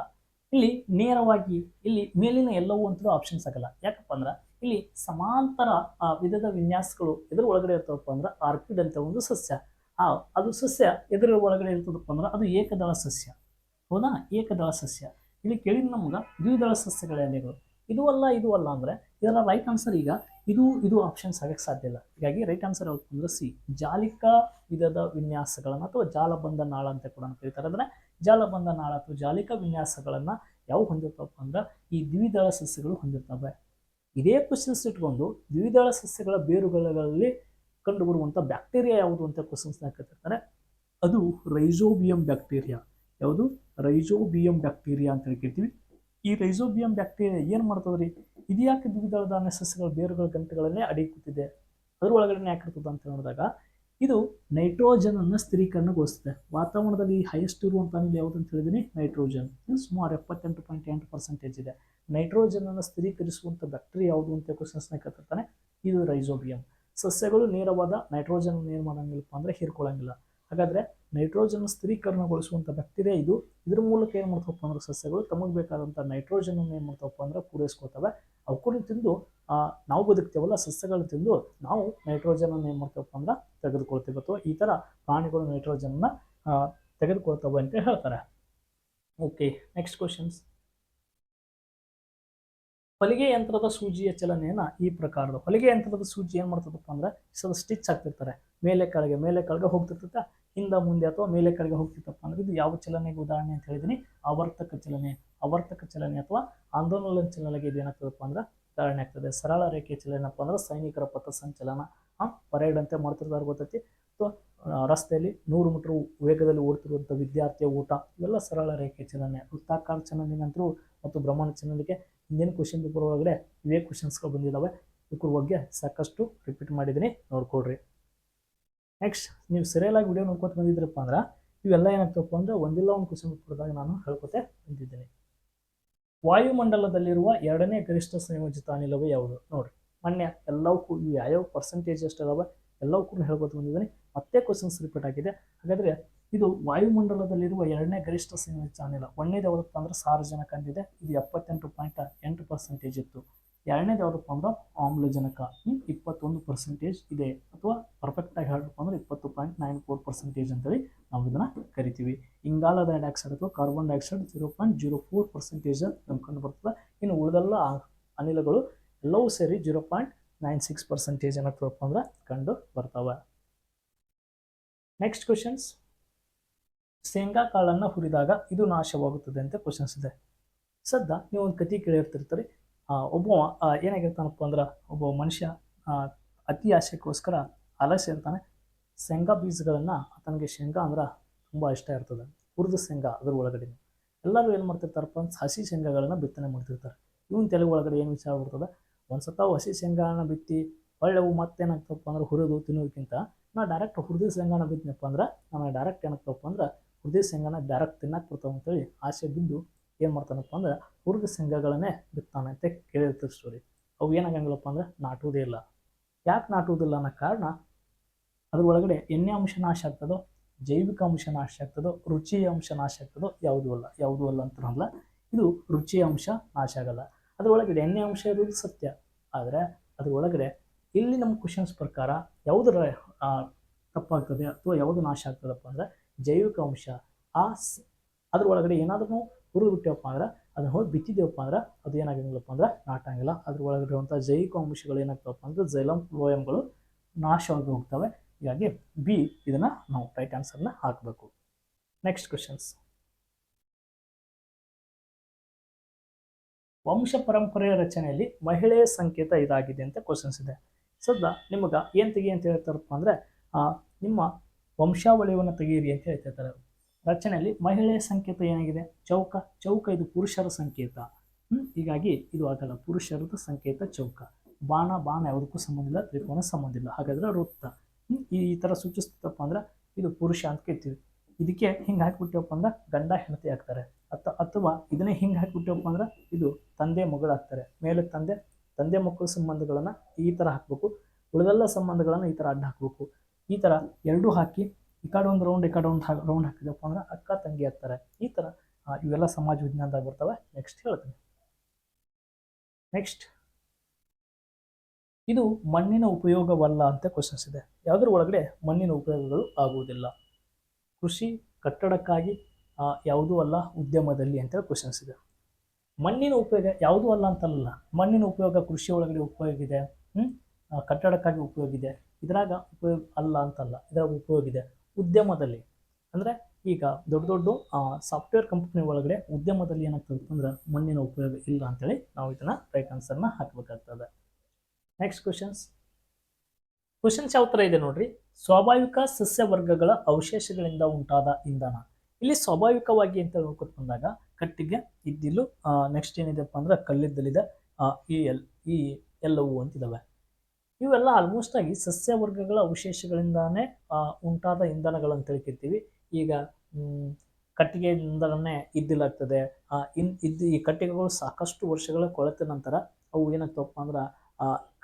ಇಲ್ಲಿ ನೇರವಾಗಿ ಇಲ್ಲಿ ಮೇಲಿನ ಎಲ್ಲವೂ ಅಂತಲೂ ಆಪ್ಷನ್ಸ್ ಆಗಲ್ಲ. ಯಾಕಪ್ಪ ಅಂದ್ರೆ ಇಲ್ಲಿ ಸಮಾಂತರ ವಿಧದ ವಿನ್ಯಾಸಗಳು ಎದ್ರ ಒಳಗಡೆ ಇರ್ತವಪ್ಪ ಅಂದ್ರೆ ಆರ್ಕಿಡ್ ಅಂತ ಒಂದು ಸಸ್ಯ. ಆ, ಅದು ಸಸ್ಯ ಎದ್ರ ಒಳಗಡೆ ಇರ್ತದಪ್ಪ ಅಂದ್ರೆ ಅದು ಏಕದಳ ಸಸ್ಯ. ಹೌದಾ? ಏಕದಳ ಸಸ್ಯ. ಇಲ್ಲಿ ಕೇಳಿದ ನಮ್ಗೆ ದ್ವಿದಳ ಸಸ್ಯಗಳ ಎಲೆಗಳು ಇದು ಅಲ್ಲ ಇದು ಅಲ್ಲ ಅಂದ್ರೆ ಇದರ ರೈಟ್ ಆನ್ಸರ್ ಈಗ ಇದು ಇದು ಆಪ್ಷನ್ಸ್ ಆಗಕ್ಕೆ ಸಾಧ್ಯ ಇಲ್ಲ. ಹೀಗಾಗಿ ರೈಟ್ ಆನ್ಸರ್ ಯಾವುದು ಅಂದ್ರೆ ಸಿ. ಜಾಲಿಕ ವಿಧದ ವಿನ್ಯಾಸಗಳನ್ನು ಅಥವಾ ಜಾಲಬಂಧ ನಾಳ ಅಂತ ಕೂಡ ಕರೀತಾರೆ. ಅಂದ್ರೆ ಜಾಲಬಂಧ ನಾಳ ಅಥವಾ ಜಾಲಿಕ ವಿನ್ಯಾಸಗಳನ್ನ ಯಾವ ಹೊಂದಿರ್ತಾವಪ್ಪ ಅಂದ್ರೆ ಈ ದ್ವಿದಳ ಸಸ್ಯಗಳು ಹೊಂದಿರ್ತವೆ. ಇದೇ ಕ್ವಶನ್ಸ್ ಇಟ್ಕೊಂಡು ದ್ವಿದಳ ಸಸ್ಯಗಳ ಬೇರುಗಳಲ್ಲಿ ಕಂಡುಬರುವಂಥ ಬ್ಯಾಕ್ಟೀರಿಯಾ ಯಾವುದು ಅಂತ ಕ್ವಶನ್ಸ್ನ ಕೇಳ್ತಿರ್ತಾರೆ ಅದು ರೈಜೋಬಿಯಂ ಬ್ಯಾಕ್ಟೀರಿಯಾ ಯಾವುದು? ರೈಜೋಬಿಯಂ ಬ್ಯಾಕ್ಟೀರಿಯಾ ಅಂತ ಹೇಳಿ ಕೇಳ್ತೀವಿ. ಈ ರೈಜೋಬಿಯಂ ಬ್ಯಾಕ್ಟೀರಿಯಾ ಏನು ಮಾಡ್ತದ್ರಿ? ಇದ್ಯಾಕೆ ದ್ವಿದಳ ಧಾನ್ಯ ಸಸ್ಯಗಳ ಬೇರುಗಳ ಗಂಟೆಗಳನ್ನೇ ಅಡಿ ಕೂತಿದೆ? ಅದ್ರ ಒಳಗಡೆ ಯಾಕಿರ್ತದೆ ಅಂತ ನೋಡಿದಾಗ ಇದು ನೈಟ್ರೋಜನ್ ಅನ್ನು ಸ್ಥಿರೀಕರಣಗೊಳಿಸುತ್ತೆ ವಾತಾವರಣದಲ್ಲಿ ಹೈಯೆಸ್ಟ್ ಇರುವಂಥ ಅನಿಲ ಯಾವುದು ಅಂತ ಹೇಳಿದೀನಿ? ನೈಟ್ರೋಜನ್ ಇದು ಸುಮಾರು ಎಪ್ಪತ್ತೆಂಟು ಪಾಯಿಂಟ್ ಎಂಟು ಪರ್ಸೆಂಟೇಜ್ ಇದೆ. ನೈಟ್ರೋಜನ್ ಅನ್ನು ಸ್ಥಿರೀಕರಿಸುವಂಥ ಬ್ಯಾಕ್ಟೀರಿಯಾ ಯಾವುದು ಅಂತ ಕ್ವಶನ್ಸ್ನ ಕೇಳ್ತಿರ್ತಾನೆ. ಇದು ರೈಸೋಬಿಯಂ ಸಸ್ಯಗಳು ನೇರವಾದ ನೈಟ್ರೋಜನ್ ಏನು ಮಾಡೋಂಗಿಲ್ಲಪ್ಪ ಅಂದರೆ ಹೀರ್ಕೊಳ್ಳೋಂಗಿಲ್ಲ ಹಾಗಾದ್ರೆ ನೈಟ್ರೋಜನ್ ಸ್ಥಿರೀಕರಣಗೊಳಿಸುವಂಥ ಬ್ಯಾಕ್ಟೀರಿಯಾ ಇದು. ಇದ್ರ ಮೂಲಕ ಏನು ಮಾಡ್ತವಪ್ಪ ಅಂದ್ರೆ ಸಸ್ಯಗಳು ತಮಗೆ ಬೇಕಾದಂಥ ನೈಟ್ರೋಜನ್ ಅನ್ನು ಏನು ಮಾಡ್ತಪ್ಪ ಅಂದ್ರೆ ಪೂರೈಸ್ಕೊಳ್ತವೆ. ಅವಕ್ಕೂ ತಿಂದು ನಾವು ಬದುಕ್ತೇವಲ್ಲ ಸಸ್ಯಗಳು ತಿಂದು ನಾವು ನೈಟ್ರೋಜನ್ ಅನ್ನು ಏನು ಮಾಡ್ತೇವಪ್ಪ ಅಂದ್ರೆ ತೆಗೆದುಕೊಳ್ತೇವೆ. ಅಥವಾ ಈ ಥರ ಪ್ರಾಣಿಗಳು ನೈಟ್ರೋಜನ್ನ ತೆಗೆದುಕೊಳ್ತವೆ ಅಂತ ಹೇಳ್ತಾರೆ. ಓಕೆ ನೆಕ್ಸ್ಟ್ ಕ್ವಶನ್ಸ್ ಹೊಲಿಗೆ ಯಂತ್ರದ ಸೂಜಿಯ ಚಲನೆಯನ್ನ ಈ ಪ್ರಕಾರದ ಹೊಲಿಗೆ ಯಂತ್ರದ ಸೂಜಿ ಏನು ಮಾಡ್ತದಪ್ಪ ಅಂದ್ರೆ ಸ್ವಲ್ಪ ಸ್ಟಿಚ್ ಆಗ್ತಿರ್ತಾರೆ. ಮೇಲೆ ಕೆಳಗೆ ಮೇಲೆ ಕೆಳಗೆ ಹೋಗ್ತಿರ್ತೈತೆ, ಹಿಂದೆ ಮುಂದೆ ಅಥವಾ ಮೇಲೆ ಕೆಳಗೆ ಹೋಗ್ತಿತ್ತಪ್ಪ ಅಂದ್ರೆ ಇದು ಯಾವ ಚಲನೆಗೆ ಉದಾಹರಣೆ ಅಂತ ಹೇಳಿದೀನಿ. ಆವರ್ತಕ ಚಲನೆ ಆವರ್ತಕ ಚಲನೆ ಅಥವಾ ಆಂದೋಲನ ಚಲನೆಗೆ ಇದೇನಾಗ್ತದಪ್ಪ ಅಂದ್ರೆ ಉದಾಹರಣೆ ಆಗ್ತದೆ. ಸರಳ ರೇಖೆ ಚಲನಪ್ಪ ಅಂದ್ರೆ ಸೈನಿಕರ ಪಥ ಸಂಚಲನ ಪರೇಡ್ ಅಂತ ಮಾಡ್ತಿರ್ತಾರೆ ಗೊತ್ತೈತಿ. ಅಥವಾ ರಸ್ತೆಯಲ್ಲಿ ನೂರು ಮೀಟರ್ ವೇಗದಲ್ಲಿ ಓಡ್ತಿರುವಂಥ ವಿದ್ಯಾರ್ಥಿಯ ಊಟ, ಇವೆಲ್ಲ ಸರಳ ರೇಖೆ ಚಲನೆ. ವೃತ್ತಾಕಾರ ಚಲನೆಗಂತರೂ ಮತ್ತು ಭ್ರಮಣ ಚಲನೆಗೆ ಹಿಂದಿನ ಕ್ವಶನ್ ಪೇಪರ್ ಒಳಗಡೆ ಇವೇ ಕ್ವಶನ್ಸ್ಗಳು ಬಂದಿದ್ದಾವೆ ಇದ್ರ ಬಗ್ಗೆ ಸಾಕಷ್ಟು ರಿಪೀಟ್ ಮಾಡಿದ್ದೀನಿ. ನೋಡ್ಕೊಳ್ರಿ. ನೆಕ್ಸ್ಟ್ ನೀವು ಸರಿಯಲಾಗಿ ವಿಡಿಯೋ ನೋಡ್ಕೊತ ಬಂದಿದ್ರಪ್ಪ ಅಂದ್ರೆ, ಇವೆಲ್ಲ ಏನಾಗ್ತಪ್ಪ ಅಂದರೆ ಒಂದಿಲ್ಲ ಒಂದು ಕ್ವಶನ್ ಪೇಪರ್ದಾಗ ನಾನು ಹೇಳ್ಕೊತೆ ಬಂದಿದ್ದೀನಿ. ವಾಯುಮಂಡಲದಲ್ಲಿರುವ ಎರಡನೇ ಗರಿಷ್ಠ ಸಂಯೋಜಿತ ಅನಿಲವೇ ಯಾವುದು? ನೋಡ್ರಿ. ಮೊನ್ನೆ ಎಲ್ಲವಕ್ಕೂ ಯಾವ್ಯಾವ ಪರ್ಸೆಂಟೇಜ್ ಎಷ್ಟು ಅದಾವೆ ಎಲ್ಲವೂ ಹೇಳ್ಕೊತ ಬಂದಿದ್ದೀನಿ. ಮತ್ತೆ ಕ್ವಶನ್ಸ್ ರಿಪೀಟ್ ಆಗಿದೆ. ಹಾಗಾದ್ರೆ ಇದು ವಾಯುಮಂಡಲದಲ್ಲಿರುವ ಎರಡನೇ ಗರಿಷ್ಠ ಸಂಯೋಜಿತ ಅನಿಲ ಒಂದೇದು ಯಾವುದಪ್ಪ ಅಂದ್ರೆ ಸಾರಜನಕ ಅಂದಿದೆ. ಇದು ಎಪ್ಪತ್ತೆಂಟು ಪಾಯಿಂಟ್ ಎಂಟು ಪರ್ಸೆಂಟೇಜ್ ಇತ್ತು. ಎರಡನೇದು ಯಾವುದಪ್ಪ ಅಂದ್ರೆ ಆಮ್ಲಜನಕ. ಇಪ್ಪತ್ತೊಂದು ಪರ್ಸೆಂಟೇಜ್ ಇದೆ. ಅಥವಾ ಪರ್ಫೆಕ್ಟಾಗಿ ಹೇಳಬೇಕು ಅಂದ್ರೆ ಇಪ್ಪತ್ತು ಪಾಯಿಂಟ್ ನೈನ್ ಫೋರ್ ಪರ್ಸೆಂಟೇಜ್ ಅಂತೇಳಿ ನಾವು ಇದನ್ನು ಕರಿತೀವಿ. ಇಂಗಾಲದ ಡೈಆಕ್ಸೈಡ್ ಅಥವಾ carbon dioxide zero point zero four percentage ನಮ್ಗೆ ಕಂಡು ಬರ್ತದೆ ಇನ್ನು ಉಳಿದೆಲ್ಲ ಅನಿಲಗಳು ಎಲ್ಲವೂ ಸೇರಿ zero point nine six percentage ಏನಾಗ್ತದಪ್ಪ ಅಂದ್ರೆ ಕಂಡು ಬರ್ತಾವೆ. ನೆಕ್ಸ್ಟ್ ಕ್ವಶನ್ಸ್ ಶೇಂಗಾ ಕಾಳನ್ನು ಹುರಿದಾಗ ಇದು ನಾಶವಾಗುತ್ತದೆ ಅಂತ ಕ್ವಶನ್ಸ್ ಇದೆ. ಸದ್ದ ನೀವು ಒಂದು ಕತೆ ಕೇಳಿರ್ತಿರ್ತೀರಿ. ಒಬ್ಬ ಏನಾಗಿರ್ತಾನಪ್ಪ ಅಂದ್ರೆ ಒಬ್ಬ ಮನುಷ್ಯ ಅತಿ ಆಸೆಗೋಸ್ಕರ ಅಲಸೆ ಇರ್ತಾನೆ ಶೇಂಗಾ ಬೀಜಗಳನ್ನು ಆತನಿಗೆ ಶೇಂಗಾ ಅಂದ್ರೆ ತುಂಬ ಇಷ್ಟ ಇರ್ತದೆ. ಹುರಿದ ಶೇಂಗಾ ಅದ್ರ ಒಳಗಡೆ. ಎಲ್ಲರೂ ಏನು ಮಾಡ್ತಿರ್ತಾರಪ್ಪ ಅಂತ ಹಸಿ ಶೇಂಗಾಗಳನ್ನು ಬಿತ್ತನೆ ಮಾಡ್ತಿರ್ತಾರೆ. ಇವನ್ ತೆಲುಗು ಒಳಗಡೆ ಏನು ವಿಚಾರ ಬರ್ತದೆ? ಒಂದು ಸತ ಹಸಿ ಶೇಂಗಾನ ಬಿತ್ತಿ ಒಳ್ಳೆವು ಮತ್ತೇನಾಗ್ತಪ್ಪ ಅಂದ್ರೆ ಹುರಿದು ತಿನ್ನೋದಕ್ಕಿಂತ ನಾ ಡೈರೆಕ್ಟ್ ಹುರ್ದಿ ಶೇಂಗಾನ ಬಿತ್ತನಪ್ಪ ಅಂದ್ರೆ ನಾನು ಡೈರೆಕ್ಟ್ ಏನಕ್ಕಪ್ಪ ಅಂದ್ರೆ, ಹೃದಯ ಶೇಂಗಾನ ಡೈರೆಕ್ಟ್ ತಿನ್ನಕ್ಕೆ ಬರ್ತಾವೆ ಅಂತೇಳಿ ಆಸೆ ಬಿದ್ದು ಏನು ಮಾಡ್ತಾನಪ್ಪ ಅಂದ್ರೆ ಹುರಿದ ಶೇಂಗಾಗಳನ್ನೇ ಬಿತ್ತಾನೆ ಅಂತ ಕೇಳಿರ್ತೀವಿ ಸ್ಟೋರಿ ಅವು ಏನಾಗಂಗಿಲ್ಲಪ್ಪ ಅಂದ್ರೆ ನಾಟುವುದೇ ಇಲ್ಲ. ಯಾಕೆ ನಾಟುವುದಿಲ್ಲ ಅನ್ನೋ ಕಾರಣ ಅದ್ರ ಒಳಗಡೆ ಎಣ್ಣೆ ಅಂಶ ನಾಶ ಆಗ್ತದೋ, ಜೈವಿಕ ಅಂಶ ನಾಶ ಆಗ್ತದೋ, ರುಚಿ ಅಂಶ ನಾಶ ಆಗ್ತದೋ ಯಾವುದೂ ಅಲ್ಲ ಯಾವುದೂ ಅಲ್ಲ ಅಂತಾರಲ್ಲ ಇದು ರುಚಿ ಅಂಶ ನಾಶ ಆಗಲ್ಲ. ಅದರೊಳಗಡೆ ಎಣ್ಣೆ ಅಂಶ ಇರೋದು ಸತ್ಯ. ಆದರೆ ಅದ್ರ ಒಳಗಡೆ ಇಲ್ಲಿ ನಮ್ಮ ಕ್ವಶನ್ಸ್ ಪ್ರಕಾರ ಯಾವುದರ ತಪ್ಪಾಗ್ತದೆ ಅಥವಾ ಯಾವುದು ನಾಶ ಆಗ್ತದಪ್ಪ ಅಂದ್ರೆ ಜೈವಿಕ ಅಂಶ. ಆ ಅದ್ರ ಒಳಗಡೆ ಏನಾದರೂ ಹುರಿದು ಬಿಟ್ಟವಪ್ಪ ಅಂದ್ರೆ ಅದನ್ನ ಹೋಗಿ ಬಿತ್ತಿದ್ದೇವಪ್ಪ ಅಂದ್ರೆ ಅದು ಏನಾಗಂಗಿಲ್ಲಪ್ಪ ಅಂದ್ರೆ ನಾಟಂಗಿಲ್ಲ. ಅದ್ರ ಒಳಗಡೆ ಇರುವಂಥ ಜೈವಿಕ ಅಂಶಗಳು ಏನಾಗ್ತವಪ್ಪ ಅಂದ್ರೆ ಜೈಲಂ ಫ್ಲೋಯಮ್ಗಳು ನಾಶವಾಗಿ ಹೋಗ್ತವೆ. ಹೀಗಾಗಿ ಬಿ ಇದನ್ನ ನಾವು ರೈಟ್ ಆನ್ಸರ್ನ ಹಾಕಬೇಕು. ನೆಕ್ಸ್ಟ್ ಕ್ವಶನ್ಸ್ ವಂಶ ಪರಂಪರೆಯ ರಚನೆಯಲ್ಲಿ ಮಹಿಳೆಯ ಸಂಕೇತ ಇದಾಗಿದೆ ಅಂತ ಕ್ವಶನ್ಸ್ ಇದೆ. ಸದ್ದ ನಿಮಗೆ ಏನು ತೆಗಿ ಅಂತ ಹೇಳ್ತಾರಪ್ಪ ಅಂದರೆ ನಿಮ್ಮ ವಂಶಾವಳಿಯನ್ನು ತೆಗೀರಿ ಅಂತ ಹೇಳ್ತಿರ್ತಾರೆ ರಚನೆಯಲ್ಲಿ ಮಹಿಳೆಯ ಸಂಕೇತ ಏನಾಗಿದೆ? ಚೌಕ ಚೌಕ ಇದು ಪುರುಷರ ಸಂಕೇತ? ಹೀಗಾಗಿ ಇದು ಆಗಲ್ಲ, ಪುರುಷರದ ಸಂಕೇತ ಚೌಕ. ಬಾಣ ಬಾಣ ಯಾವುದಕ್ಕೂ ಸಂಬಂಧ ಇಲ್ಲ, ತ್ರಿಕೋನ ಸಂಬಂಧ ಇಲ್ಲ, ಹಾಗಾದ್ರೆ ವೃತ್ತ? ಈ ಈ ಥರ ಸೂಚಿಸ್ತಪ್ಪ ಅಂದ್ರೆ, ಇದು ಪುರುಷ ಅಂತ ಕೇಳ್ತೀವಿ. ಇದಕ್ಕೆ ಹಿಂಗೆ ಹಾಕ್ಬಿಟ್ಟಿವಪ್ಪ ಅಂದ್ರೆ, ಗಂಡ ಹೆಂಡತಿ ಆಗ್ತಾರೆ. ಅಥ ಅಥವಾ ಇದನ್ನೇ ಹಿಂಗೆ ಹಾಕ್ಬಿಟ್ಟಿವಪ್ಪ ಅಂದ್ರೆ, ಇದು ತಂದೆ ಮಗಳಾಗ್ತಾರೆ ಮೇಲೆ ತಂದೆ ತಂದೆ ಮಕ್ಕಳ ಸಂಬಂಧಗಳನ್ನು ಈ ಥರ ಹಾಕಬೇಕು. ಉಳಿದೆಲ್ಲ ಸಂಬಂಧಗಳನ್ನು ಈ ಥರ ಅಡ್ಡ ಹಾಕಬೇಕು. ಈ ಥರ ಎರಡೂ ಹಾಕಿ ಈ ಕಡೆ ಒಂದು ರೌಂಡ್ ಈ ಕಡೆ ಒಂದು ರೌಂಡ್ ಹಾಕಿದಪ್ಪ ಅಂದ್ರೆ ಅಕ್ಕ, ತಂಗಿ ಆಗ್ತಾರೆ. ಈ ಥರ ಇವೆಲ್ಲ ಸಮಾಜ ವಿಜ್ಞಾನದಾಗ ಬರ್ತವೆ ನೆಕ್ಸ್ಟ್ ಹೇಳ್ತೀನಿ. ನೆಕ್ಸ್ಟ್ ಇದು ಮಣ್ಣಿನ ಉಪಯೋಗವಲ್ಲ ಅಂತ ಕ್ವಶನ್ಸ್ ಇದೆ. ಯಾವುದ್ರ ಒಳಗಡೆ ಮಣ್ಣಿನ ಉಪಯೋಗಗಳು ಆಗುವುದಿಲ್ಲ? ಕೃಷಿ, ಕಟ್ಟಡಕ್ಕಾಗಿ ಯಾವುದೂ ಅಲ್ಲ, ಉದ್ಯಮದಲ್ಲಿ ಅಂತೇಳಿ ಕ್ವಶನ್ಸ್ ಇದೆ. ಮಣ್ಣಿನ ಉಪಯೋಗ ಯಾವುದೂ ಅಲ್ಲ ಅಂತಲ್ಲ. ಮಣ್ಣಿನ ಉಪಯೋಗ ಕೃಷಿ ಒಳಗಡೆ ಉಪಯೋಗ ಇದೆ. ಕಟ್ಟಡಕ್ಕಾಗಿ ಉಪಯೋಗ ಇದೆ. ಇದ್ರಾಗ ಉಪಯೋಗ ಅಲ್ಲ ಅಂತಲ್ಲ. ಇದ್ರಾಗ ಉಪಯೋಗ ಇದೆ. ಉದ್ಯಮದಲ್ಲಿ. ಅಂದರೆ ಈಗ ದೊಡ್ಡ ದೊಡ್ಡ ಸಾಫ್ಟ್ವೇರ್ ಕಂಪ್ನಿ ಒಳಗಡೆ ಉದ್ಯಮದಲ್ಲಿ ಏನಾಗ್ತದೆ ಅಂದ್ರೆ ಮಣ್ಣಿನ ಉಪಯೋಗ ಇಲ್ಲ ಅಂತೇಳಿ ನಾವು ಇದನ್ನ ರೈಟ್ ಆನ್ಸರ್ನ ಹಾಕಬೇಕಾಗ್ತದೆ. ನೆಕ್ಸ್ಟ್ ಕ್ವಶನ್ಸ್ ಕ್ವಶನ್ಸ್ ಯಾವ ಥರ ಇದೆ ನೋಡ್ರಿ? ಸ್ವಾಭಾವಿಕ ಸಸ್ಯ ವರ್ಗಗಳ ಅವಶೇಷಗಳಿಂದ ಉಂಟಾದ ಇಂಧನ. ಇಲ್ಲಿ ಸ್ವಾಭಾವಿಕವಾಗಿ ಅಂತ ನೋಡ್ಕೊತ ಬಂದಾಗ ಕಟ್ಟಿಗೆ ಇದ್ದಿಲು ನೆಕ್ಸ್ಟ್ ಏನಿದೆಪ್ಪ ಅಂದ್ರೆ ಕಲ್ಲಿದ್ದಲಿದೆ ಈ ಎಲ್, ಈ ಎಲ್ಲವೂ ಅಂತಿದ್ದಾವೆ ಇವೆಲ್ಲ ಆಲ್ಮೋಸ್ಟ್ ಆಗಿ ಸಸ್ಯ ವರ್ಗಗಳ ಅವಶೇಷಗಳಿಂದಾನೇ ಉಂಟಾದ ಇಂಧನಗಳು ಅಂತ ಹೇಳ್ತಿರ್ತೀವಿ. ಈಗ ಕಟ್ಟಿಗೆಯಿಂದಲೇ ಇದ್ದಿಲಾಗ್ತದೆ ಇನ್, ಇದ್ದು ಈ ಕಟ್ಟಿಗೆಗಳು ಸಾಕಷ್ಟು ವರ್ಷಗಳ ಕೊಳೆತ ನಂತರ ಅವು ಏನಾಗ್ತವಪ್ಪ ಅಂದ್ರೆ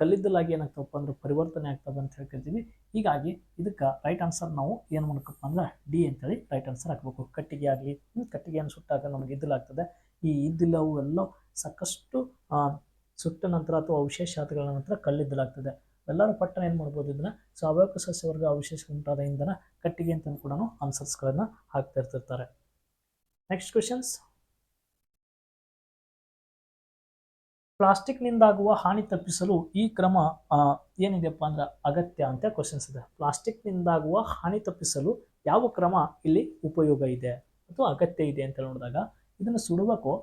ಕಲ್ಲಿದ್ದಲಾಗಿ ಏನಾಗ್ತಪ್ಪ ಅಂದ್ರೆ ಪರಿವರ್ತನೆ ಆಗ್ತದೆ ಅಂತ ಹೇಳ್ಕೊಳ್ತೀವಿ ಹೀಗಾಗಿ ಇದಕ್ಕೆ ರೈಟ್ ಆನ್ಸರ್ ನಾವು ಏನು ಮಾಡ್ಬೇಕಪ್ಪ ಅಂದ್ರೆ ಡಿ ಅಂತೇಳಿ ರೈಟ್ ಆನ್ಸರ್ ಹಾಕಬೇಕು. ಕಟ್ಟಿಗೆ ಆಗಲಿ ಕಟ್ಟಿಗೆಯನ್ನು ಸುಟ್ಟಾಗ ನಮಗೆ ಇದ್ದಲಾಗ್ತದೆ ಈ ಇದ್ದಿಲ್ಲವು ಎಲ್ಲ ಸಾಕಷ್ಟು ಸುಟ್ಟ ನಂತರ ಅಥವಾ ಅವಶೇಷಾತಗಳ ನಂತರ ಕಲ್ಲಿದ್ದಲಾಗ್ತದೆ ಎಲ್ಲರೂ ಪಟ್ಟಣ ಏನು ಮಾಡ್ಬೋದು ಇದನ್ನ? ಸ್ವಾಭಾವಿಕ ಸಸ್ಯವರ್ಗ ಅವಶೇಷ ಉಂಟಾದ ಇಂಧನ ಕಟ್ಟಿಗೆ ಅಂತ ಕೂಡ ಆನ್ಸರ್ಸ್ಗಳನ್ನು ಹಾಕ್ತಾ ಇರ್ತಿರ್ತಾರೆ. ನೆಕ್ಸ್ಟ್ ಕ್ವಶನ್ಸ್ ಪ್ಲಾಸ್ಟಿಕ್ನಿಂದಾಗುವ ಹಾನಿ ತಪ್ಪಿಸಲು ಈ ಕ್ರಮ ಏನಿದೆಯಪ್ಪ ಅಂದ್ರೆ ಅಗತ್ಯ ಅಂತ ಕ್ವಶನ್ಸ್ ಇದೆ. ಪ್ಲಾಸ್ಟಿಕ್ನಿಂದಾಗುವ ಹಾನಿ ತಪ್ಪಿಸಲು ಯಾವ ಕ್ರಮ ಇಲ್ಲಿ ಉಪಯೋಗ ಇದೆ ಅಥವಾ ಅಗತ್ಯ ಇದೆ ಅಂತ ನೋಡಿದಾಗ ಇದನ್ನು ಸುಡಬೇಕೋ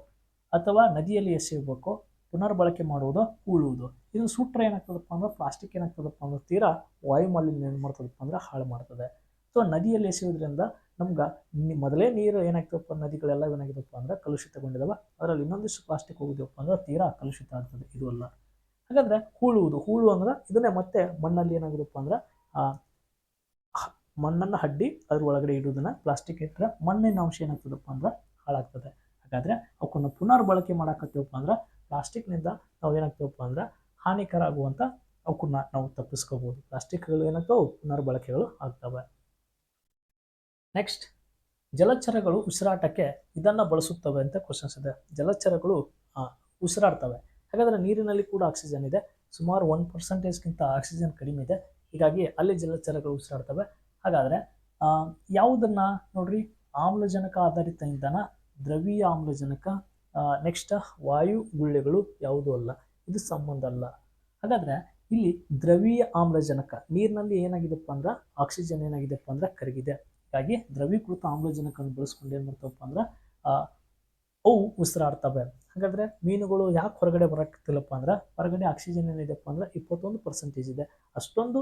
ಅಥವಾ ನದಿಯಲ್ಲಿ ಎಸೆಯಬೇಕೋ ಪುನರ್ಬಳಕೆ ಮಾಡುವುದು, ಉಳುವುದು. ಇದನ್ನು ಸುಟ್ರೆ ಏನಾಗ್ತದಪ್ಪ ಅಂದ್ರೆ ಪ್ಲಾಸ್ಟಿಕ್ ಏನಾಗ್ತದಪ್ಪ ಅಂದ್ರೆ ತೀರಾ ವಾಯುಮಾಲಿನ್ಯ ಏನು ಮಾಡ್ತದಪ್ಪ ಅಂದ್ರೆ ಹಾಳು ಮಾಡ್ತದೆ. ಸೊ ನದಿಯಲ್ಲಿ ಎಸೆಯೋದ್ರಿಂದ ನಮ್ಗೆ ಮೊದಲೇ ನೀರು ಏನಾಗ್ತದಪ್ಪ? ನದಿಗಳೆಲ್ಲ ಏನಾಗಿದಪ್ಪ ಅಂದ್ರೆ ಕಲುಷಿತಗೊಂಡಿದಾವೆ. ಅದರಲ್ಲಿ ಇನ್ನೊಂದಿಷ್ಟು ಪ್ಲಾಸ್ಟಿಕ್ ಹೋಗಿದೆಯಪ್ಪ ಅಂದ್ರೆ ತೀರಾ ಕಲುಷಿತ ಆಗ್ತದೆ ಇದು ಅಲ್ಲ. ಹಾಗಾದ್ರೆ ಹೂಳುವುದು ಹೂಳು ಅಂದ್ರೆ ಇದನ್ನೇ ಮತ್ತೆ ಮಣ್ಣಲ್ಲಿ ಏನಾಗಿದಪ್ಪ ಅಂದ್ರೆ ಆ, ಮಣ್ಣನ್ನು ಹಡ್ಡಿ ಅದ್ರ ಒಳಗಡೆ ಇಡುವುದನ್ನ ಪ್ಲಾಸ್ಟಿಕ್ ಇಟ್ಟರೆ ಮಣ್ಣಿನ ಅಂಶ ಏನಾಗ್ತದಪ್ಪ ಅಂದ್ರೆ ಹಾಳಾಗ್ತದೆ. ಹಾಗಾದ್ರೆ ಅವಕ್ಕನ್ನು ಪುನರ್ ಬಳಕೆ ಮಾಡಾಕತ್ತೀವಪ್ಪ ಅಂದ್ರೆ ಪ್ಲಾಸ್ಟಿಕ್ನಿಂದ ನಾವು ಏನಾಗ್ತೀವಪ್ಪ ಅಂದ್ರೆ ಹಾನಿಕರ ಆಗುವಂಥ ಅವಕ್ಕನ್ನ ನಾವು ತಪ್ಪಿಸ್ಕೋಬೋದು. ಪ್ಲಾಸ್ಟಿಕ್ಗಳು ಏನಾಗ್ತಾವೆ? ಪುನರ್ ಬಳಕೆಗಳು ಆಗ್ತವೆ. ನೆಕ್ಸ್ಟ್ ಜಲಚರಗಳು ಉಸಿರಾಟಕ್ಕೆ ಇದನ್ನು ಬಳಸುತ್ತವೆ ಅಂತ ಕ್ವಶನ್ಸ್ ಇದೆ. ಜಲಚರಗಳು ಉಸಿರಾಡ್ತವೆ. ಹಾಗಾದರೆ ನೀರಿನಲ್ಲಿ ಕೂಡ ಆಕ್ಸಿಜನ್ ಇದೆ. ಸುಮಾರು ಒನ್ ಪರ್ಸೆಂಟೇಜ್ಗಿಂತ ಆಕ್ಸಿಜನ್ ಕಡಿಮೆ ಇದೆ. ಹೀಗಾಗಿ ಅಲ್ಲಿ ಜಲಚರಗಳು ಉಸಿರಾಡ್ತವೆ. ಹಾಗಾದರೆ ಯಾವುದನ್ನ ನೋಡ್ರಿ? ಆಮ್ಲಜನಕ ಆಧಾರಿತ ಇಂಧನ, ದ್ರವೀಯ ಆಮ್ಲಜನಕ ನೆಕ್ಸ್ಟ್ ವಾಯು ಗುಳ್ಳೆಗಳು ಯಾವುದೂ ಅಲ್ಲ, ಇದು ಸಂಬಂಧ ಅಲ್ಲ. ಹಾಗಾದ್ರೆ, ಇಲ್ಲಿ ದ್ರವೀಯ ಆಮ್ಲಜನಕ ನೀರಿನಲ್ಲಿ ಏನಾಗಿದೆಪ್ಪ ಅಂದ್ರೆ ಆಕ್ಸಿಜನ್ ಏನಾಗಿದೆಪ್ಪ ಅಂದ್ರೆ ಕರಗಿದೆ. ಹೀಗಾಗಿ ದ್ರವೀಕೃತ ಆಮ್ಲಜನಕವನ್ನು ಬಳಸ್ಕೊಂಡು ಏನು ಮಾಡ್ತವಪ್ಪ ಅಂದ್ರೆ ಅವು ಉಸಿರಾಡ್ತವೆ. ಹಾಗಾದ್ರೆ ಮೀನುಗಳು ಯಾಕೆ ಹೊರಗಡೆ ಬರಕ್ಕಿಲ್ಲಪ್ಪ ಅಂದ್ರೆ, ಹೊರಗಡೆ ಆಕ್ಸಿಜನ್ ಏನಿದೆಪ್ಪ ಅಂದ್ರೆ ಇಪ್ಪತ್ತೊಂದು ಪರ್ಸೆಂಟೇಜ್ ಇದೆ. ಅಷ್ಟೊಂದು